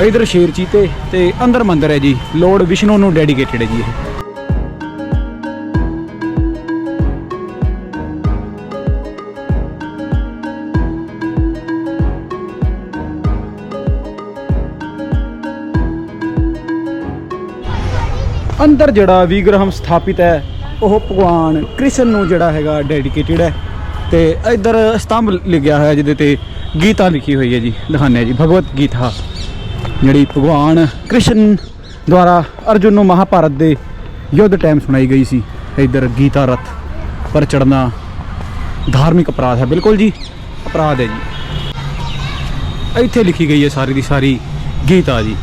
ਇੱਧਰ ਸ਼ੇਰ ਚੀਤੇ ਤੇ ਅੰਦਰ ਮੰਦਿਰ ਹੈ ਜੀ। ਲੋਰਡ ਵਿਸ਼ਨੂੰ ਨੂੰ ਡੈਡੀਕੇਟਡ ਹੈ ਜੀ ਇਹ। ਅੰਦਰ ਜਿਹੜਾ ਵਿਗ੍ਰਹਮ ਸਥਾਪਿਤ ਹੈ, ਉਹ ਭਗਵਾਨ ਕ੍ਰਿਸ਼ਨ ਨੂੰ ਜਿਹੜਾ ਹੈਗਾ ਡੈਡੀਕੇਟਿਡ ਹੈ ਤੇ ਇੱਧਰ ਸਤੰਭ ਲਿਖਿਆ ਹੋਇਆ ਜਿਹਦੇ ਤੇ ਗੀਤਾ ਲਿਖੀ ਹੋਈ ਹੈ ਜੀ, ਦਿਖਾਉਂਦੇ ਹਾਂ ਜੀ, ਭਗਵਤ ਗੀਤਾ, ਜਿਹੜੀ ਭਗਵਾਨ ਕ੍ਰਿਸ਼ਨ ਦੁਆਰਾ ਅਰਜੁਨ ਨੂੰ ਮਹਾਭਾਰਤ ਦੇ ਯੁੱਧ ਟਾਈਮ ਸੁਣਾਈ ਗਈ ਸੀ, ਇੱਧਰ ਗੀਤਾ ਰਥ ਪਰ ਚੜਨਾ ਧਾਰਮਿਕ ਅਪਰਾਧ ਹੈ, ਬਿਲਕੁਲ ਜੀ, ਅਪਰਾਧ ਹੈ ਜੀ। ਇੱਥੇ ਲਿਖੀ ਗਈ ਹੈ ਸਾਰੀ ਦੀ ਸਾਰੀ ਗੀਤਾ ਜੀ।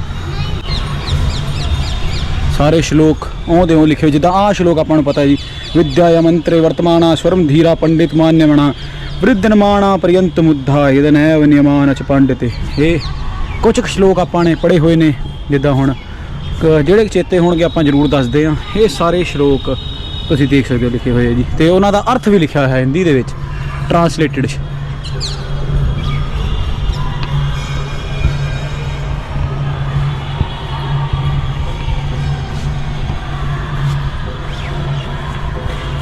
ਸਾਰੇ ਸ਼ਲੋਕ ਉਹਦੇ ਉਹ ਲਿਖੇ ਹੋਏ, ਜਿੱਦਾਂ ਆਹ ਸ਼ਲੋਕ ਆਪਾਂ ਨੂੰ ਪਤਾ ਹੈ ਜੀ, ਵਿਦਿਆ ਮੰਤਰੇ ਵਰਤਮਾਨਾ ਸਵਰਮ ਧੀਰਾ ਪੰਡਿਤ ਮਾਨਯਮਣਾ ਵ੍ਰਿਧਨਮਾਣਾ ਪਰਯੰਤ ਮੁੱਧਾ ਇਹਦਨ ਹੈ ਨਿਯਮਾਨ ਚ ਪੰਡਿਤ। ਇਹ ਕੁਝ ਕੁ ਸ਼ਲੋਕ ਆਪਾਂ ਨੇ ਪੜ੍ਹੇ ਹੋਏ ਨੇ, ਜਿੱਦਾਂ ਹੁਣ ਕ- ਜਿਹੜੇ ਚੇਤੇ ਹੋਣਗੇ ਆਪਾਂ ਜ਼ਰੂਰ ਦੱਸਦੇ ਹਾਂ। ਇਹ ਸਾਰੇ ਸ਼ਲੋਕ ਤੁਸੀਂ ਦੇਖ ਸਕਦੇ ਹੋ ਲਿਖੇ ਹੋਏ ਜੀ। ਤੇ ਉਹਨਾਂ ਦਾ ਅਰਥ ਵੀ ਲਿਖਿਆ ਹੋਇਆ ਹਿੰਦੀ ਦੇ ਵਿੱਚ ਟਰਾਂਸਲੇਟਡ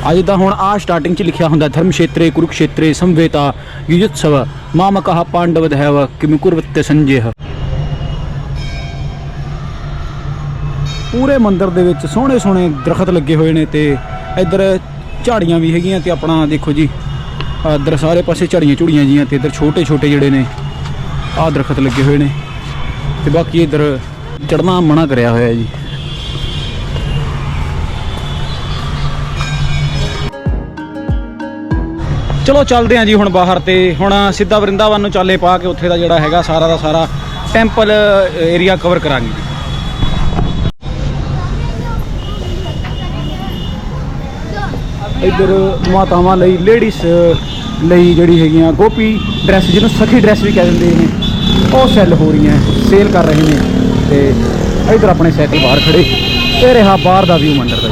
ਅੱਜ ਤਾਂ ਹੁਣ ਆ ਸਟਾਰਟਿੰਗ ਚ ਲਿਖਿਆ ਹੁੰਦਾ, ਧਰਮ ਖੇਤਰੇ ਕੁਰੂਕਸ਼ੇਤਰੇ, ਸੰਵੇਤਾ, ਯੁਜਤਸਵ ਮਾਮਕਹ ਪਾਂਡਵ, ਦਹਵ, ਕਿਮ ਕੁਰਵਤਿ, ਸੰਜੇਹ। ਪੂਰੇ ਮੰਦਿਰ ਦੇ ਵਿੱਚ ਸੋਹਣੇ ਸੋਹਣੇ ਦਰਖਤ ਲੱਗੇ ਹੋਏ ਨੇ ਤੇ ਇੱਧਰ ਝਾੜੀਆਂ ਵੀ ਹੈਗੀਆਂ ਤੇ ਆਪਣਾ ਦੇਖੋ ਜੀ ਇੱਧਰ ਸਾਰੇ ਪਾਸੇ ਝਾੜੀਆਂ ਝੁੜੀਆਂ ਜੀਆਂ ਤੇ ਇੱਧਰ ਛੋਟੇ ਛੋਟੇ ਜਿਹੜੇ ਨੇ, ਆਹ ਦਰਖਤ ਲੱਗੇ ਹੋਏ ਨੇ ਤੇ ਬਾਕੀ ਇੱਧਰ ਚੜਨਾ ਮਨਾ ਕਰਿਆ ਹੋਇਆ ਜੀ। ਚਲੋ ਚੱਲਦੇ ਹਾਂ ਜੀ ਹੁਣ ਬਾਹਰ ਤੇ। ਹੁਣ ਸਿੱਧਾ ਵਰਿੰਦਾਵਨ ਨੂੰ ਚਾਲੇ ਪਾ ਕੇ ਉੱਥੇ ਦਾ ਜਿਹੜਾ ਹੈਗਾ ਸਾਰਾ ਦਾ ਸਾਰਾ ਟੈਂਪਲ ਏਰੀਆ ਕਵਰ ਕਰਾਂਗੇ। ਇੱਧਰ ਮਾਤਾਵਾਂ ਲਈ ਲੇਡੀਜ਼ ਲਈ ਜਿਹੜੀ ਹੈਗੀਆਂ ਗੋਪੀ ਡਰੈਸ ਜਿਹਨੂੰ ਸਖੀ ਡਰੈਸ ਵੀ ਕਹਿ ਦਿੰਦੇ ਨੇ, ਉਹ ਸੈੱਲ ਹੋ ਰਹੀਆਂ ਸੇਲ ਕਰ ਰਹੇ ਨੇ। ਤੇ ਇੱਧਰ ਆਪਣੇ ਸਾਈਕਲ ਬਾਹਰ ਖੜੇ। ਇਹ ਰਿਹਾ ਬਾਹਰ ਦਾ ਵਿਊ ਮੰਦਿਰ ਦਾ।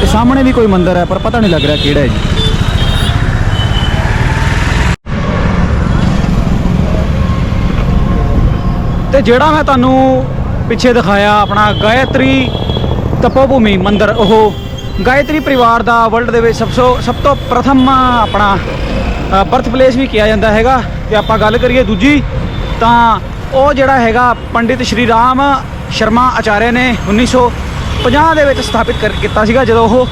ਤੇ ਸਾਹਮਣੇ ਵੀ ਕੋਈ ਮੰਦਰ ਹੈ, ਪਰ ਪਤਾ ਨਹੀਂ ਲੱਗ ਰਿਹਾ ਕਿਹੜਾ ਹੈ ਜੀ। ਤੇ ਜਿਹੜਾ ਮੈਂ ਤੁਹਾਨੂੰ ਪਿੱਛੇ ਦਿਖਾਇਆ ਆਪਣਾ ਗਾਇਤਰੀ ਤਪੋਭੂਮੀ ਮੰਦਿਰ, ਉਹ ਗਾਇਤਰੀ ਪਰਿਵਾਰ ਦਾ ਵਰਲਡ ਦੇ ਵਿੱਚ ਸਭ ਤੋਂ ਸਭ ਤੋਂ ਪ੍ਰਥਮ ਆਪਣਾ ਬਰਥ ਪਲੇਸ ਵੀ ਕਿਹਾ ਜਾਂਦਾ ਹੈਗਾ। ਤੇ ਆਪਾਂ ਗੱਲ ਕਰੀਏ ਦੂਜੀ, ਤਾਂ ਉਹ ਜਿਹੜਾ ਹੈਗਾ ਪੰਡਿਤ ਸ਼੍ਰੀ ਰਾਮ ਸ਼ਰਮਾ ਆਚਾਰਿਆ ਨੇ 1950 ਦੇ ਵਿੱਚ ਸਥਾਪਿਤ ਕਰ, ਕੀਤਾ ਸੀਗਾ, ਜਦੋਂ ਉਹ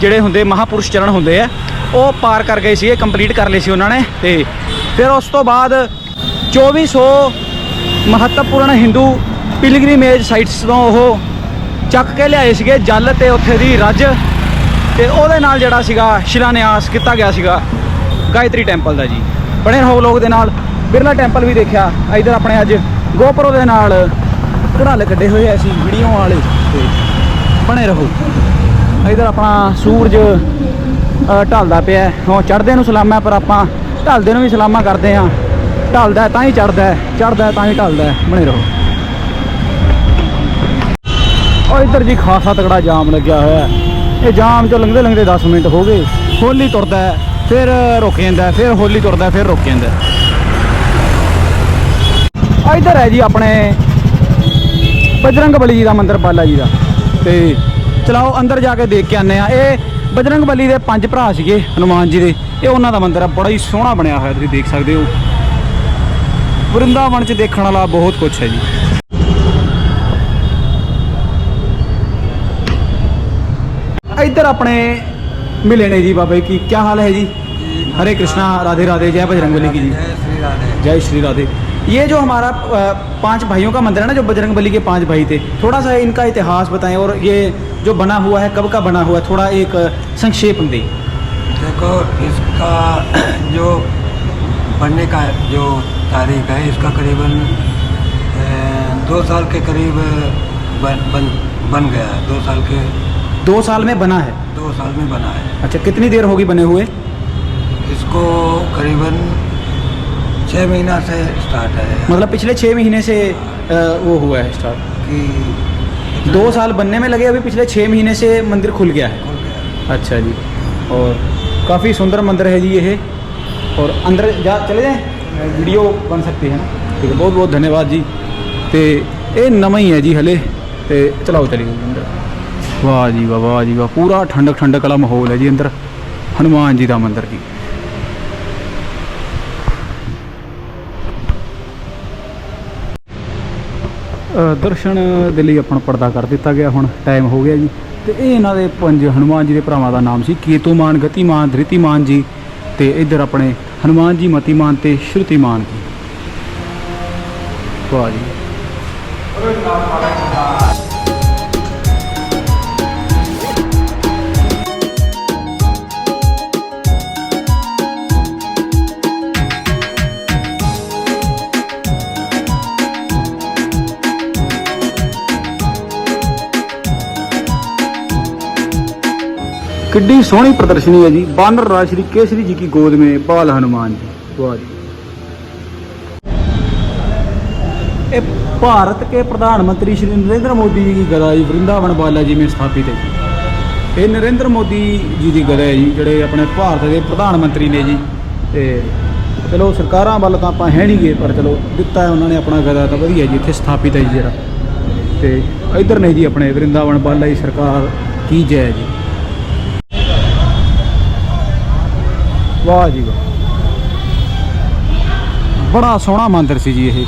ਜਿਹੜੇ ਹੁੰਦੇ ਮਹਾਪੁਰਸ਼ ਚਰਨ ਹੁੰਦੇ ਆ, ਉਹ ਪਾਰ ਕਰ ਗਏ ਸੀਗੇ ਕੰਪਲੀਟ ਕਰ ਲਈ ਸੀ ਉਹਨਾਂ ਨੇ, ਤੇ ਫਿਰ ਉਸ ਤੋਂ ਬਾਅਦ 2400 ਮਹੱਤਵਪੂਰਨ ਹਿੰਦੂ ਪਿਲਗ੍ਰਿਮੇਜ ਸਾਈਟਸ ਤੋਂ ਉਹ ਚੱਕ ਕੇ ਲਿਆਏ ਸੀਗੇ, ਜਲ ਤੇ ਉੱਥੇ ਦੀ ਰੱਜ। ਤੇ ਉਹਦੇ ਨਾਲ ਜਿਹੜਾ ਸੀਗਾ ਸ਼ਿਲਾਨਿਆਸ ਕੀਤਾ ਗਿਆ ਸੀਗਾ ਗਾਇਤਰੀ ਟੈਂਪਲ ਦਾ ਜੀ। ਬਣੇ ਰਹੋ ਲੋਕ ਦੇ ਨਾਲ। ਬਿਰਲਾ ਟੈਂਪਲ ਵੀ ਦੇਖਿਆ। ਇਧਰ ਆਪਣੇ ਅੱਜ ਗੋਪਰੋ ਦੇ ਨਾਲ ਕਢਾਲੇ ਕੱਢੇ ਹੋਏ ਆ ਸੀ ਵੀਡੀਓ ਵਾਲੇ। ਤੇ ਬਣੇ ਰਹੋ। ਇਧਰ ਆਪਣਾ ਸੂਰਜ ਢਲਦਾ ਪਿਆ। ਹੈ। ਹੁਣ ਚੜ੍ਹਦੇ ਨੂੰ ਸਲਾਮਾਂ, ਪਰ ਆਪਾਂ ਢਲਦੇ ਨੂੰ ਵੀ ਸਲਾਮਾਂ ਕਰਦੇ ਹਾਂ। ਢਲਦਾ ਤਾਂ ਹੀ ਚੜ੍ਹਦਾ ਹੈ, ਚੜ੍ਹਦਾ ਤਾਂ ਹੀ ਢਲਦਾ ਬਣੇ ਰਹੋ। ਉਹ ਇੱਧਰ ਜੀ ਖਾਸਾ ਤਕੜਾ ਜਾਮ ਲੱਗਿਆ ਹੋਇਆ ਇਹ ਜਾਮ ਚੋਂ ਲੰਘਦੇ ਲੰਘਦੇ 10 ਮਿੰਟ ਹੋ ਗਏ। ਹੋਲੀ ਤੁਰਦਾ ਫਿਰ ਰੁਕ ਜਾਂਦਾ ਫਿਰ ਹੋਲੀ ਤੁਰਦਾ ਫਿਰ ਰੁਕ ਜਾਂਦਾ ਆ ਇੱਧਰ ਹੈ ਜੀ ਆਪਣੇ ਬਜਰੰਗ ਬਲੀ ਜੀ ਦਾ ਮੰਦਿਰ ਬਾਲਾ ਜੀ ਦਾ। ਤੇ ਚਲਾਓ, ਅੰਦਰ ਜਾ ਕੇ ਦੇਖ ਕੇ ਆਨੇ ਆ ਇਹ ਬਜਰੰਗ ਬਲੀ ਦੇ ਪੰਜ ਭਰਾ ਸੀਗੇ, ਹਨੂਮਾਨ ਜੀ ਦੇ। ਇਹ ਉਹਨਾਂ ਦਾ ਮੰਦਿਰ ਆ ਬੜਾ ਹੀ ਸੋਹਣਾ ਬਣਿਆ ਹੋਇਆ, ਤੁਸੀਂ ਦੇਖ ਸਕਦੇ ਹੋ। ਵਰਿੰਦਾਵਨ ਚ ਦੇਖਣ ਵਾਲਾ ਬਹੁਤ ਕੁਝ ਹੈ ਜੀ ਇੱਧਰ ਆਪਣੇ ਮਿਲੇ ਨੇ जी बाबा की क्या हाल है जी हरे कृष्णा राधे राधे जय बजरंग बली की जी जय श्री राधे ये जो हमारा अ, पांच भाइयों का मंदिर है ना जो बजरंग बली के पांच भाई थे थोड़ा सा इनका इतिहास बताएं और ये जो बना हुआ है कब का बना हुआ है थोड़ा एक अ, संक्षेप में दें देखो इसका जो बनने का जो तारीख है इसका करीबन दो साल के करीब बन बन बन गया है दो साल के। दो साल में बना है? दो साल में बना है। अच्छा कितनी देर होगी बने हुए? इसको करीबन छः महीना से स्टार्ट है। मतलब पिछले छः महीने से अ, वो हुआ है स्टार्ट कि दो साल बनने में लगे अभी पिछले छः महीने से मंदिर खुल गया है। खुल गया अच्छा जी और काफ़ी सुंदर मंदिर है जी ये और अंदर जा चले जाएँ? वीडियो बन सकती है ना ठीक है बहुत बहुत धन्यवाद जी ਤੇ ਇਹ ਨਵਾਂ ਹੀ ਹੈ ਜੀ ਹਲੇ ਤੇ ਚਲਾਓ ਚਲੀਏ ਜੀ ਅੰਦਰ ਵਾਹ ਜੀ ਵਾਹ ਵਾਹ ਜੀ ਵਾਹ ਪੂਰਾ ਠੰਡਕ ਠੰਡਕ ਵਾਲਾ ਮਾਹੌਲ ਹੈ ਜੀ ਅੰਦਰ ਹਨੂਮਾਨ ਜੀ ਦਾ ਮੰਦਿਰ ਜੀ ਅ, ਦਰਸ਼ਨ ਦੇ ਲਈ ਆਪਣਾ ਪਰਦਾ ਕਰ ਦਿੱਤਾ ਗਿਆ ਹੁਣ ਟਾਈਮ ਹੋ ਗਿਆ ਜੀ ਤੇ ਇਹ ਇਹਨਾਂ ਦੇ ਪੰਜ ਹਨੂਮਾਨ ਜੀ ਦੇ ਭਰਾਵਾਂ ਦਾ ਨਾਮ ਸੀ ਕੇਤੂਮਾਨ ਗਤੀਮਾਨ ਧ੍ਰਿਤੀਮਾਨ ਜੀ ਤੇ ਇੱਧਰ ਆਪਣੇ ਹਨੂਮਾਨ ਜੀ ਮਤੀਮਾਨ ਤੇ ਸ਼੍ਰੁਤੀਮਾਨ ਜੀ ਵਾਹ ਜੀ। किड्डी सोहनी प्रदर्शनी है जी बानर राज श्री केसरी जी की गोद में बाल हनुमान जी वाह जी ये भारत के प्रधानमंत्री श्री नरेंद्र मोदी जी की गदा जी वृंदावन बाला जी में स्थापित है जी ਇਹ ਨਰਿੰਦਰ ਮੋਦੀ ਜੀ ਦੀ ਗਦਾ ਹੈ ਜੀ ਜਿਹੜੇ ਆਪਣੇ ਭਾਰਤ ਦੇ ਪ੍ਰਧਾਨ ਮੰਤਰੀ ਨੇ ਜੀ ਤੇ ਚਲੋ ਸਰਕਾਰਾਂ ਵੱਲ ਤਾਂ ਆਪਾਂ ਹੈ ਨਹੀਂਗੇ ਪਰ ਚਲੋ ਦਿੱਤਾ ਹੈ ਉਹਨਾਂ ਨੇ ਆਪਣਾ ਗਦਾ ਤਾਂ ਵਧੀਆ ਜੀ ਇੱਥੇ ਸਥਾਪਿਤ ਹੈ ਜੀ ਜਿਹੜਾ ਤੇ ਇੱਧਰ ਨੇ ਜੀ ਆਪਣੇ ਵਰਿੰਦਾਵਨ ਬਾਲਾ ਜੀ ਸਰਕਾਰ ਕੀ ਜੈ ਜੀ ਵਾਹ ਜੀ ਵਾਹ। ਬੜਾ ਸੋਹਣਾ ਮੰਦਿਰ ਸੀ ਜੀ ਇਹ।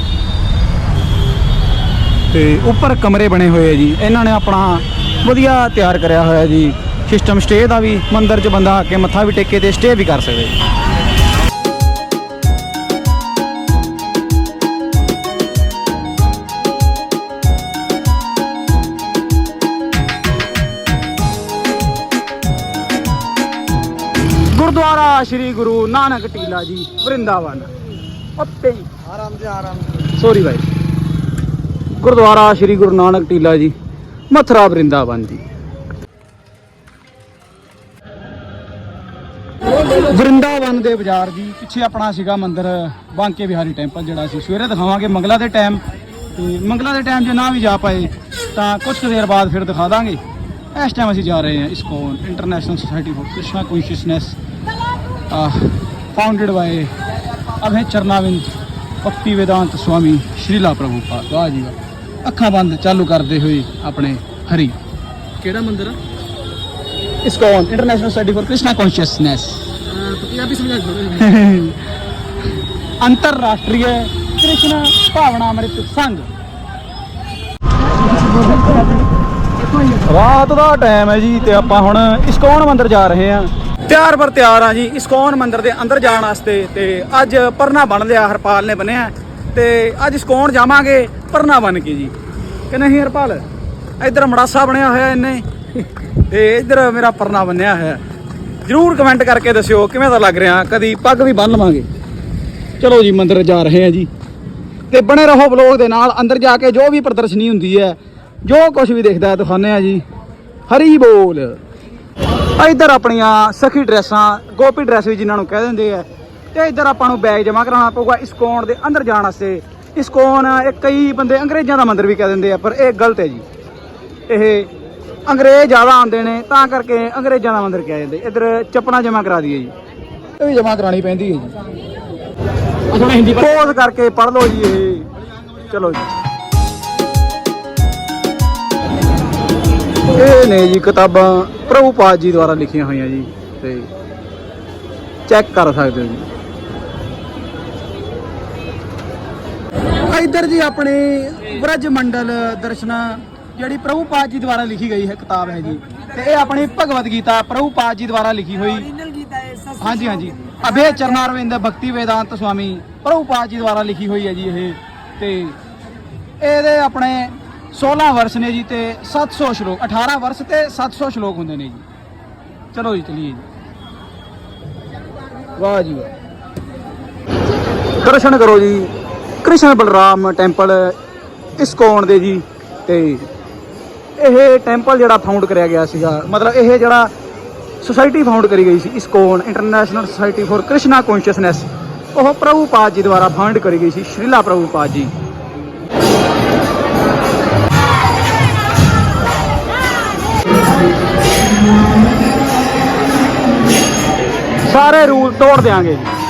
ਤੇ ਉੱਪਰ ਕਮਰੇ ਬਣੇ ਹੋਏ ਆ ਜੀ। ਇਹਨਾਂ ਨੇ ਆਪਣਾ ਵਧੀਆ ਤਿਆਰ ਕਰਿਆ ਹੋਇਆ ਜੀ। ਸਿਸਟਮ ਸਟੇ ਦਾ ਵੀ ਮੰਦਿਰ 'ਚ ਬੰਦਾ ਆ ਕੇ ਮੱਥਾ ਵੀ ਟੇਕੇ ਤੇ ਸਟੇ ਵੀ ਕਰ ਸਕਦੇ। ਜੀ ਸ੍ਰੀ ਗੁਰੂ ਨਾਨਕ ਟੀਲਾ ਜੀ ਵਰਿੰਦਾਵਨ। ਉੱਤੇ ਆਰਾਮ ਜੀ ਆਰਾਮ ਸੋਰੀ ਭਾਈ। ਗੁਰਦੁਆਰਾ ਸ੍ਰੀ ਗੁਰੂ ਨਾਨਕ ਟੀਲਾ ਜੀ ਮਥਰਾ ਵਰਿੰਦਾਵਨ ਜੀ। ਵਰਿੰਦਾਵਨ ਦੇ ਬਾਜ਼ਾਰ ਜੀ ਪਿੱਛੇ ਆਪਣਾ ਸੀਗਾ ਮੰਦਿਰ ਬਾਂਕੇ ਬਿਹਾਰੀ ਟੈਂਪਲ ਜਿਹੜਾ ਸੀ ਸਵੇਰੇ ਦਿਖਾਵਾਂਗੇ ਮੰਗਲਾ ਦੇ ਟਾਈਮ। ਤੇ ਮੰਗਲਾ ਦੇ ਟਾਈਮ ਜੇ ਨਾ ਵੀ ਜਾ ਪਾਏ ਤਾਂ ਕੁਝ ਕੁ ਦੇਰ ਬਾਅਦ ਫਿਰ ਦਿਖਾ ਦਾਂਗੇ। ਇਸ ਟਾਈਮ ਅਸੀਂ ਜਾ ਰਹੇ ਹਾਂ ISKCON international society for Krishna consciousness founded by Abhay Charanavind Bhakti Vedanta Swami ਸ਼੍ਰੀਲਾ ਪ੍ਰਭੂਪਾਦ ਵਾਹ ਜੀ ਵਾਹ ਅੱਖਾਂ ਬੰਦ ਚਾਲੂ ਕਰਦੇ ਹੋਏ ਆਪਣੇ ਹਰੀ ਕਿਹੜਾ ਮੰਦਿਰ ਆ ISKCON international society for Krishna consciousness Punjabi ਸਮਝਾ ਦਿਓ ਅੰਤਰਰਾਸ਼ਟਰੀ ਕ੍ਰਿਸ਼ਨ ਭਾਵਨਾ ਅੰਮ੍ਰਿਤ ਸੰਘ ਰਾਤ ਦਾ ਟਾਈਮ ਹੈ ਜੀ ਤੇ ਆਪਾਂ ਹੁਣ ਇਸਕੋਨ ਮੰਦਿਰ ਜਾ ਰਹੇ ਹਾਂ ਤਿਆਰ ਪਰ ਤਿਆਰ ਆ ਜੀ। ਇਸਕੌਨ ਮੰਦਿਰ ਦੇ ਅੰਦਰ ਜਾਣ ਵਾਸਤੇ ਤੇ ਅੱਜ ਪਰਨਾ ਬਣ ਲਿਆ, ਹਰਪਾਲ ਨੇ ਬਣਿਆ ਤੇ ਅੱਜ ਇਸਕੌਨ ਜਾਵਾਂਗੇ? ਪਰਨਾ ਬਣ ਕੇ ਜੀ। ਕਿ ਨਹੀਂ ਹਰਪਾਲ? ਇੱਧਰ ਮੜਾਸਾ ਬਣਿਆ ਹੋਇਆ ਇਹਨੇ ਤੇ ਇੱਧਰ ਮੇਰਾ ਪਰਨਾ ਬੰਨਿਆ ਹੋਇਆ। ਜਰੂਰ ਕਮੈਂਟ ਕਰਕੇ ਦੱਸਿਓ, ਕਿਵੇਂ ਦਾ ਲੱਗ ਰਿਹਾ? ਕਦੀ ਪੱਗ ਵੀ ਬੰਨ ਲਵਾਂਗੇ। ਚਲੋ ਜੀ, ਮੰਦਿਰ ਜਾ ਰਹੇ ਹਾਂ ਜੀ। ਤੇ ਬਣੇ ਰਹੋ ਬਲੌਗ ਦੇ ਨਾਲ। ਅੰਦਰ ਜਾ ਕੇ ਜੋ ਵੀ ਪ੍ਰਦਰਸ਼ਨੀ ਹੁੰਦੀ ਹੈ, ਜੋ ਕੁਝ ਵੀ ਦੇਖਦਾ ਹੈ ਦਿਖਾਉਂਦੇ ਆ ਜੀ। ਹਰੀ ਬੋਲ। ਇੱਧਰ ਆਪਣੀਆਂ ਸਖੀ ਡਰੈਸਾਂ ਗੋਪੀ ਡਰੈਸ ਵੀ ਜਿਨ੍ਹਾਂ ਨੂੰ ਕਹਿ ਦਿੰਦੇ ਆ। ਤੇ ਇੱਧਰ ਆਪਾਂ ਨੂੰ ਬੈਗ ਜਮ੍ਹਾਂ ਕਰਾਉਣਾ ਪਊਗਾ ਇਸਕੋਨ ਦੇ ਅੰਦਰ ਜਾਣ ਵਾਸਤੇ। ਇਸਕੋਨ ਇਹ ਕਈ ਬੰਦੇ ਅੰਗਰੇਜ਼ਾਂ ਦਾ ਮੰਦਿਰ ਵੀ ਕਹਿ ਦਿੰਦੇ ਆ ਪਰ ਇਹ ਗਲਤ ਹੈ ਜੀ। ਇਹ ਅੰਗਰੇਜ਼ ਜ਼ਿਆਦਾ ਆਉਂਦੇ ਨੇ ਤਾਂ ਕਰਕੇ ਅੰਗਰੇਜ਼ਾਂ ਦਾ ਮੰਦਿਰ ਕਿਹਾ ਜਾਂਦਾ ਇੱਧਰ ਚੱਪਣਾ ਜਮਾ ਕਰਾ ਦਈਏ ਜੀ। ਇਹ ਵੀ ਜਮਾ ਕਰਾਣੀ ਪੈਂਦੀ ਹੈ ਜੀ। ਪੋਜ਼ ਕਰਕੇ ਪੜ ਲਓ ਜੀ ਇਹ। ਚਲੋ ਜੀ। ਇਹ ਨੇ ਜੀ ਕਿਤਾਬਾਂ ਪ੍ਰਭੂ ਪਾਦ ਜੀ ਦੁਆਰਾ ਲਿਖੀਆਂ ਹੋਈਆਂ ਜੀ ਤੇ ਚੈੱਕ ਕਰ ਸਕਦੇ ਹੋ ਜੀ। ਇੱਧਰ ਜੀ ਆਪਣੇ ਬ੍ਰਜ ਮੰਡਲ ਦਰਸ਼ਨਾ ਜਿਹੜੀ ਪ੍ਰਭੂ ਪਾਦ ਜੀ ਦੁਆਰਾ ਲਿਖੀ ਗਈ ਹੈ ਕਿਤਾਬ ਹੈ ਜੀ। ਤੇ ਇਹ ਆਪਣੀ ਭਗਵਦ ਗੀਤਾ ਪ੍ਰਭੂ ਪਾਦ ਜੀ ਦੁਆਰਾ ਲਿਖੀ ਹੋਈ। ਹਾਂਜੀ ਹਾਂਜੀ। ਅਭੇ ਚਰਨਾਰਵਿੰਦ ਭਗਤੀ ਵੇਦਾਂਤ ਸੁਆਮੀ ਪ੍ਰਭੂ ਪਾਦ ਜੀ ਦੁਆਰਾ ਲਿਖੀ ਹੋਈ ਹੈ ਜੀ ਇਹ। ਤੇ ਇਹਦੇ ਆਪਣੇ 16 ਵਰਸ ਨੇ ਜੀ ਤੇ 700 ਸ਼ਲੋਕ 18 ਵਰਸ ਤੇ 700 ਸ਼ਲੋਕ ਹੁੰਦੇ ਨੇ ਜੀ। ਚਲੋ ਜੀ, ਚਲੀਏ ਜੀ। ਵਾਹ ਜੀ ਵਾਹ। ਦਰਸ਼ਨ ਕਰੋ ਜੀ। ਕ੍ਰਿਸ਼ਨ ਬਲਰਾਮ ਟੈਂਪਲ ਇਸਕੋਨ ਦੇ ਜੀ ਤੇ ਇਹ ਟੈਂਪਲ ਜਿਹੜਾ ਫਾਊਂਡ ਕਰਿਆ ਗਿਆ ਸੀਗਾ, ਮਤਲਬ ਇਹ ਜਿਹੜਾ ਸੁਸਾਇਟੀ ਫਾਊਂਡ ਕਰੀ ਗਈ ਸੀ ISKCON international society for Krishna consciousness ਉਹ ਪ੍ਰਭੂ ਪਾਦ ਜੀ ਦੁਆਰਾ ਫਾਊਂਡ ਕਰੀ ਗਈ ਸੀ, ਸ਼੍ਰੀਲਾ ਪ੍ਰਭੂ ਪਾਦ ਜੀ। ਸਾਰੇ ਰੂਲ ਤੋੜ ਦਿਆਂਗੇ ਜੀ।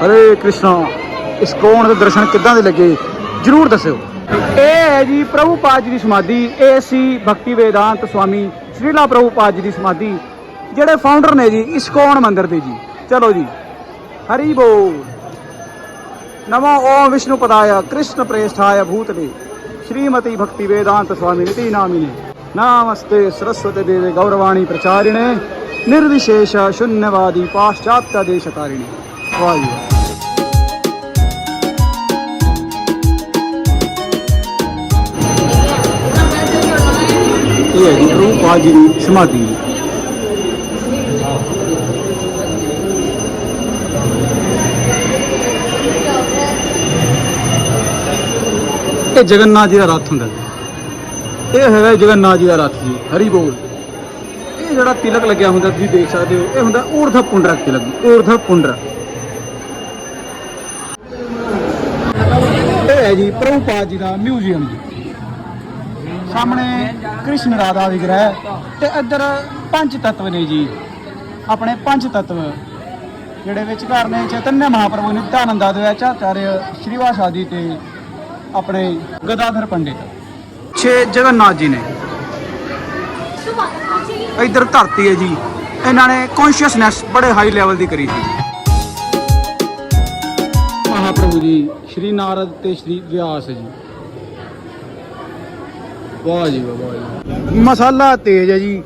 ਹਰੇ ਕ੍ਰਿਸ਼ਨ, ਇਸ ਕੋਣ ਦੇ ਦਰਸ਼ਨ ਕਿੱਦਾਂ ਦੇ ਲੱਗੇ? ਜਰੂਰ ਦੱਸਿਓ। ਇਹ ਹੈ ਜੀ ਪ੍ਰਭੂਪਾਦ ਜੀ ਦੀ ਸਮਾਧੀ, ਇਹ ਸੀ ਭਗਤੀ ਵੇਦਾਂਤ ਸਵਾਮੀ ਸ਼੍ਰੀਲਾ ਪ੍ਰਭੂਪਾਦ ਜੀ ਦੀ ਸਮਾਧੀ, ਜਿਹੜੇ ਫਾਊਂਡਰ ਨੇ ਜੀ, ਇਸ ਕੋਣ ਮੰਦਿਰ ਦੇ ਜੀ। ਚਲੋ ਜੀ, ਹਰੀ ਬੋਲ। ਨਮੋ ਓਮ ਵਿਸ਼ਨੂ ਪਦਾਇ ਕ੍ਰਿਸ਼ਨ ਪ੍ਰੇਸ਼ਠਾਇਆ ਭੂਤਲੇ। श्रीमती भक्ति वेदांत स्वामी नीति नामिने नमस्ते सरस्वती देवे गौरवाणी प्रचारिणे निर्विशेष शून्यवादी पाश्चात्य देशकारिणे वायु ਇਹ ਹੈ ਜੀ ਰੂਪਾਲ ਜੀ ਦੀ ਸਮਾਧੀ। ਇਹ ਜਗਨਨਾਥ ਜੀ ਦਾ ਰਥ ਹੁੰਦਾ ਜੀ। ਇਹ ਹੈਗਾ ਜਗਨਨਾਥ ਜੀ ਦਾ ਰਥ ਜੀ, ਹਰੀ ਬੋਲ। ਇਹ ਜਿਹੜਾ ਤਿਲਕ ਲੱਗਿਆ ਹੁੰਦਾ, ਤੁਸੀਂ ਦੇਖ ਸਕਦੇ ਹੋ, ਇਹ ਹੁੰਦਾ ਊਰਧਵ ਪੁੰਡਰਕ ਤਿਲਕ ਊਰਧਵ ਪੁੰਡਰਕ ਹੈ ਜੀ ਪ੍ਰਭੂਪਾਦ ਜੀ ਦਾ ਮਿਊਜ਼ੀਅਮ ਜੀ। ਸਾਹਮਣੇ ਕ੍ਰਿਸ਼ਨ ਰਾਧਾ ਵਿਗ੍ਰਹਿ ਤੇ ਇੱਧਰ ਪੰਜ ਤੱਤਵ ਨੇ ਜੀ। ਆਪਣੇ ਪੰਜ ਤੱਤਵ, ਜਿਹੜੇ ਵਿੱਚ ਨੇ ਚੈਤਨਯ ਮਹਾਪ੍ਰਭੂ ਨਿਤਿਆਨੰਦ ਅਦਵੈਚਾਚਾਰਿਆ ਸ਼੍ਰੀਵਾਸ ਆਦਿ ਤੇ ਆਪਣੇ ਗਦਾਧਰ ਪੰਡਿਤ। ਛੇ ਜਗਨਨਾਥ ਜੀ ਨੇ। ਇੱਧਰ ਧਰਤੀ ਹੈ ਜੀ। ਇਹਨਾਂ ਨੇ ਕੌਨਸ਼ੀਅਸਨੈਸ ਬੜੇ ਹਾਈ ਲੈਵਲ ਦੀ ਕਰੀ ਸੀ। ਮਹਾਪ੍ਰਭੂ ਜੀ ਸ਼੍ਰੀ ਨਾਰਦ ਤੇ ਸ਼੍ਰੀ ਵਿਆਸ ਜੀ। ਵਾਹ ਜੀ ਵਾਹ ਜੀ। ਮਸਾਲਾ ਤੇਜ਼ ਹੈ ਜੀ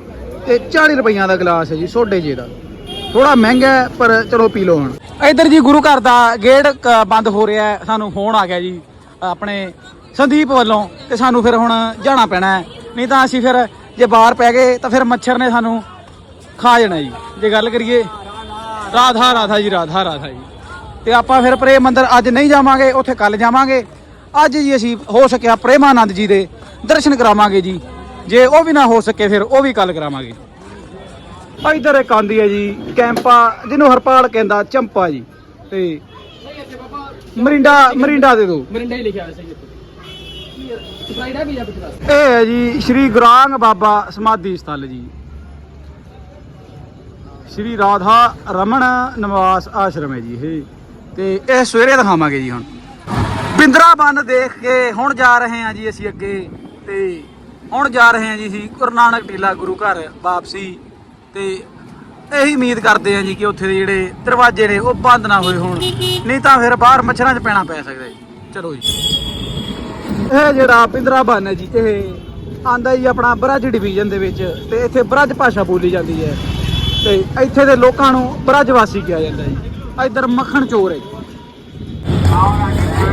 ਤੇ 40 ਰੁਪਈਆਂ ਦਾ ਗਲਾਸ ਹੈ ਜੀ ਸੋਡੇ ਜੇ ਦਾ। ਥੋੜਾ ਮਹਿੰਗਾ ਹੈ, ਪਰ ਚਲੋ ਪੀ ਲਓ ਹੁਣ। ਇੱਧਰ ਜੀ ਗੁਰੂ ਘਰ ਦਾ ਗੇਟ ਬੰਦ ਹੋ ਰਿਹਾ ਹੈ ਸਾਨੂੰ ਫੋਨ ਆ ਗਿਆ ਜੀ ਆਪਣੇ ਸੰਦੀਪ ਵੱਲੋਂ ਤੇ ਸਾਨੂੰ ਫਿਰ ਹੁਣ ਜਾਣਾ ਪੈਣਾ ਹੈ। ਨਹੀਂ ਤਾਂ ਅਸੀਂ ਫਿਰ ਜੇ ਬਾਹਰ ਪੈ ਗਏ ਤਾਂ ਫਿਰ ਮੱਛਰ ਨੇ ਸਾਨੂੰ ਖਾ ਜਾਣਾ ਜੀ। ਜੇ ਗੱਲ ਕਰੀਏ ਰਾਧਾ ਰਾਧਾ ਜੀ ਰਾਧਾ ਰਾਧਾ ਜੀ। ਤੇ ਆਪਾਂ ਫਿਰ ਪ੍ਰੇਮ ਮੰਦਿਰ ਅੱਜ ਨਹੀਂ ਜਾਵਾਂਗੇ ਉੱਥੇ ਕੱਲ ਜਾਵਾਂਗੇ। ਅੱਜ ਜੀ ਅਸੀਂ ਹੋ ਸਕਿਆ ਪ੍ਰੇਮਾਨੰਦ ਜੀ ਦੇ ਦਰਸ਼ਨ ਕਰਾਵਾਂਗੇ ਜੀ। ਜੇ ਉਹ ਵੀ ਨਾ ਹੋ ਸਕੇ ਫਿਰ ਉਹ ਵੀ ਕੱਲ ਕਰਾਵਾਂਗੇ। ਇਧਰ ਇੱਕ ਆਂਦੀ ਹੈ ਜੀ ਕੈਂਪਾ ਜਿਹਨੂੰ ਹਰਪਾਲ ਕਹਿੰਦਾ ਚੰਪਾ ਜੀ। ਤੇ ਮਰਿੰਡਾ ਮਰਿੰਡਾ ਦੇ ਦੋ। ਮਰਿੰਡਾ ਹੀ ਲਿਖਿਆ ਹੋਇਆ ਸਹੀ ਇਹ ਹੈ ਜੀ ਸ਼੍ਰੀ ਗੁਰਾਂਗ ਬਾਬਾ ਸਮਾਧੀ ਸਥਲ ਜੀ। ਸ਼੍ਰੀ ਰਾਧਾ ਰਮਨ ਨਿਵਾਸ ਆਸ਼ਰਮ ਹੈ ਜੀ ਇਹ। ਤੇ ਇਹ ਸਵੇਰੇ ਦਿਖਾਵਾਂਗੇ ਜੀ ਹੁਣ। ਬਿੰਦਰਾ ਬੰਨ ਦੇਖ ਕੇ ਹੁਣ ਜਾ ਰਹੇ ਹਾਂ ਜੀ ਅਸੀਂ ਅੱਗੇ ਤੇ ਹੁਣ ਜਾ ਰਹੇ ਹਾਂ ਜੀ ਅਸੀਂ ਗੁਰੂ ਨਾਨਕ ਟੀਲਾ ਗੁਰੂ ਘਰ ਵਾਪਸੀ ਤੇ ਇਹੀ ਉਮੀਦ ਕਰਦੇ ਹਾਂ ਜੀ ਕਿ ਉੱਥੇ ਦੇ ਜਿਹੜੇ ਦਰਵਾਜ਼ੇ ਨੇ ਉਹ ਬੰਦ ਨਾ ਹੋਏ ਹੋਣ। ਨਹੀਂ ਤਾਂ ਫਿਰ ਬਾਹਰ ਮੱਛਰਾਂ 'ਚ ਪੈਣਾ ਪੈ ਸਕਦਾ ਜੀ। ਚਲੋ ਜੀ। ਇਹ ਜਿਹੜਾ ਪਿੰਦਰਾ ਬੰਨ ਹੈ ਜੀ, ਇਹ ਆਂਦਾ ਜੀ ਆਪਣਾ ਬ੍ਰਜ ਡਿਵੀਜ਼ਨ ਦੇ ਵਿੱਚ ਤੇ ਇੱਥੇ ਬ੍ਰਜ ਭਾਸ਼ਾ ਬੋਲੀ ਜਾਂਦੀ ਹੈ ਤੇ ਇੱਥੇ ਦੇ ਲੋਕਾਂ ਨੂੰ ਬ੍ਰਜਵਾਸੀ ਕਿਹਾ ਜਾਂਦਾ ਜੀ। ਇੱਧਰ ਮੱਖਣ ਚੋਰ ਹੈ ਜੀ।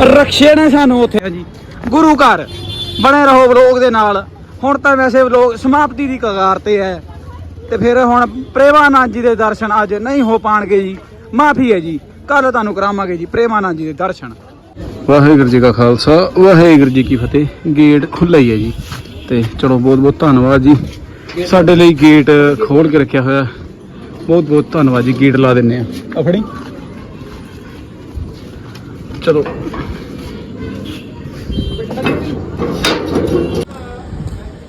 ਰਕਸ਼ੇ ਨੇ ਸਾਨੂੰ ਉੱਥੇ ਜੀ। ਗੁਰੂ ਘਰ ਬਣੇ ਰਹੋ ਵਲੋਗ ਦੇ ਨਾਲ। ਹੁਣ ਤਾਂ ਵੈਸੇ ਵਲੋਗ ਸਮਾਪਤੀ ਦੀ ਕਗਾਰ ਤੇ ਹੈ। ਤੇ ਫਿਰ ਹੁਣ ਪ੍ਰੇਮਾਨੰਦ ਜੀ ਦੇ ਦਰਸ਼ਨ ਅੱਜ ਨਹੀਂ ਹੋ ਪਾਣਗੇ ਜੀ। ਮਾਫੀ ਹੈ ਜੀ। ਕੱਲ ਤੁਹਾਨੂੰ ਕਰਾਵਾਂਗੇ ਜੀ ਪ੍ਰੇਮਾਨੰਦ ਜੀ ਦੇ ਦਰਸ਼ਨ। ਵਾਹਿਗੁਰੂ ਜੀ ਕਾ ਖਾਲਸਾ ਵਾਹਿਗੁਰੂ ਜੀ ਕੀ ਫਤਿਹ। ਗੇਟ ਖੁੱਲ੍ਹਾ ਹੀ ਹੈ ਜੀ। ਤੇ ਚਲੋ ਬਹੁਤ ਬਹੁਤ ਧੰਨਵਾਦ ਜੀ। ਸਾਡੇ ਲਈ ਗੇਟ ਖੋਲ ਕੇ ਰੱਖਿਆ ਹੋਇਆ। ਬਹੁਤ ਬਹੁਤ ਧੰਨਵਾਦ ਜੀ, ਗੇਟ ਲਾ ਦਿੰਨੇ ਆ। ਆ ਫੜੀ। ਚਲੋ।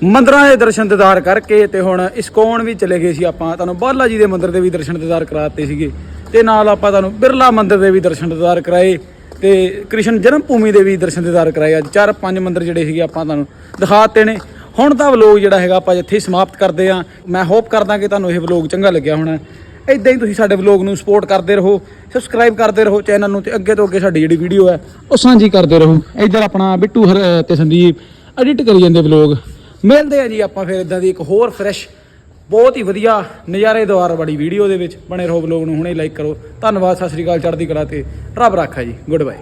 ਮੰਦਰਾਂ ਦੇ ਦਰਸ਼ਨ ਦਿਦਾਰ ਕਰਕੇ ਤੇ ਹੁਣ ਇਸਕੋਣ ਵੀ ਚਲੇ ਗਏ ਸੀ ਆਪਾਂ। ਤੁਹਾਨੂੰ ਬਾਲਾ ਜੀ ਦੇ ਮੰਦਿਰ ਦੇ ਵੀ ਦਰਸ਼ਨ ਦਿਦਾਰ ਕਰਾਤੇ ਸੀਗੇ। ਤੇ ਨਾਲ ਆਪਾਂ ਤੁਹਾਨੂੰ ਬਿਰਲਾ ਮੰਦਿਰ ਦੇ ਵੀ ਦਰਸ਼ਨ ਦਿਦਾਰ ਕਰਾਏ। ਤੇ ਕ੍ਰਿਸ਼ਨ ਜਨਮ ਭੂਮੀ ਦੇ ਵੀ ਦਰਸ਼ਨ ਦਿਦਾਰ ਕਰਾਏ। ਅੱਜ ਚਾਰ ਪੰਜ ਮੰਦਿਰ ਜਿਹੜੇ ਸੀਗੇ ਆਪਾਂ ਤੁਹਾਨੂੰ ਦਿਖਾਤੇ ਨੇ। ਹੁਣ ਤਾਂ ਵਲੋਗ ਜਿਹੜਾ ਹੈਗਾ ਆਪਾਂ ਇੱਥੇ ਹੀ ਸਮਾਪਤ ਕਰਦੇ ਆ ਮੈਂ ਹੋਪ ਕਰਦਾ ਕਿ ਤੁਹਾਨੂੰ ਇਹ ਵਲੋਗ ਚੰਗਾ ਲੱਗਿਆ ਹੋਣਾ। ਇਦਾਂ ਹੀ ਤੁਸੀਂ ਸਾਡੇ ਵਲੋਗ ਨੂੰ ਸਪੋਰਟ ਕਰਦੇ ਰਹੋ ਸਬਸਕ੍ਰਾਈਬ ਕਰਦੇ ਰਹੋ ਚੈਨਲ ਨੂੰ ਤੇ ਅੱਗੇ ਤੋਂ ਅੱਗੇ ਸਾਡੀ ਜਿਹੜੀ ਵੀਡੀਓ ਹੈ, ਉਹ ਸਾਂਝੀ ਕਰਦੇ ਰਹੋ। ਇੱਧਰ ਆਪਣਾ ਬਿੱਟੂ ਹਰ ਤੇ ਸੰਦੀਪ ਐਡਿਟ ਕਰੀ ਜਾਂਦੇ ਵਲੋਗ। ਮਿਲਦੇ ਆ ਜੀ ਆਪਾਂ ਫਿਰ ਇਦਾਂ ਦੀ ਇੱਕ ਹੋਰ ਫਰੈਸ਼ ਬਹੁਤ ਹੀ ਵਧੀਆ ਨਜ਼ਾਰੇਦਾਰ ਬੜੀ ਵੀਡੀਓ ਦੇ ਵਿੱਚ। ਬਣੇ ਰਹੋ ਵਲੋਗ ਨੂੰ ਹੁਣੇ ਲਾਈਕ ਕਰੋ। ਧੰਨਵਾਦ, ਸਤਿ ਸ੍ਰੀ ਅਕਾਲ, ਚੜ੍ਹਦੀ ਕਲਾ ਤੇ ਰੱਬ ਰਾਖਾ ਜੀ। Good bye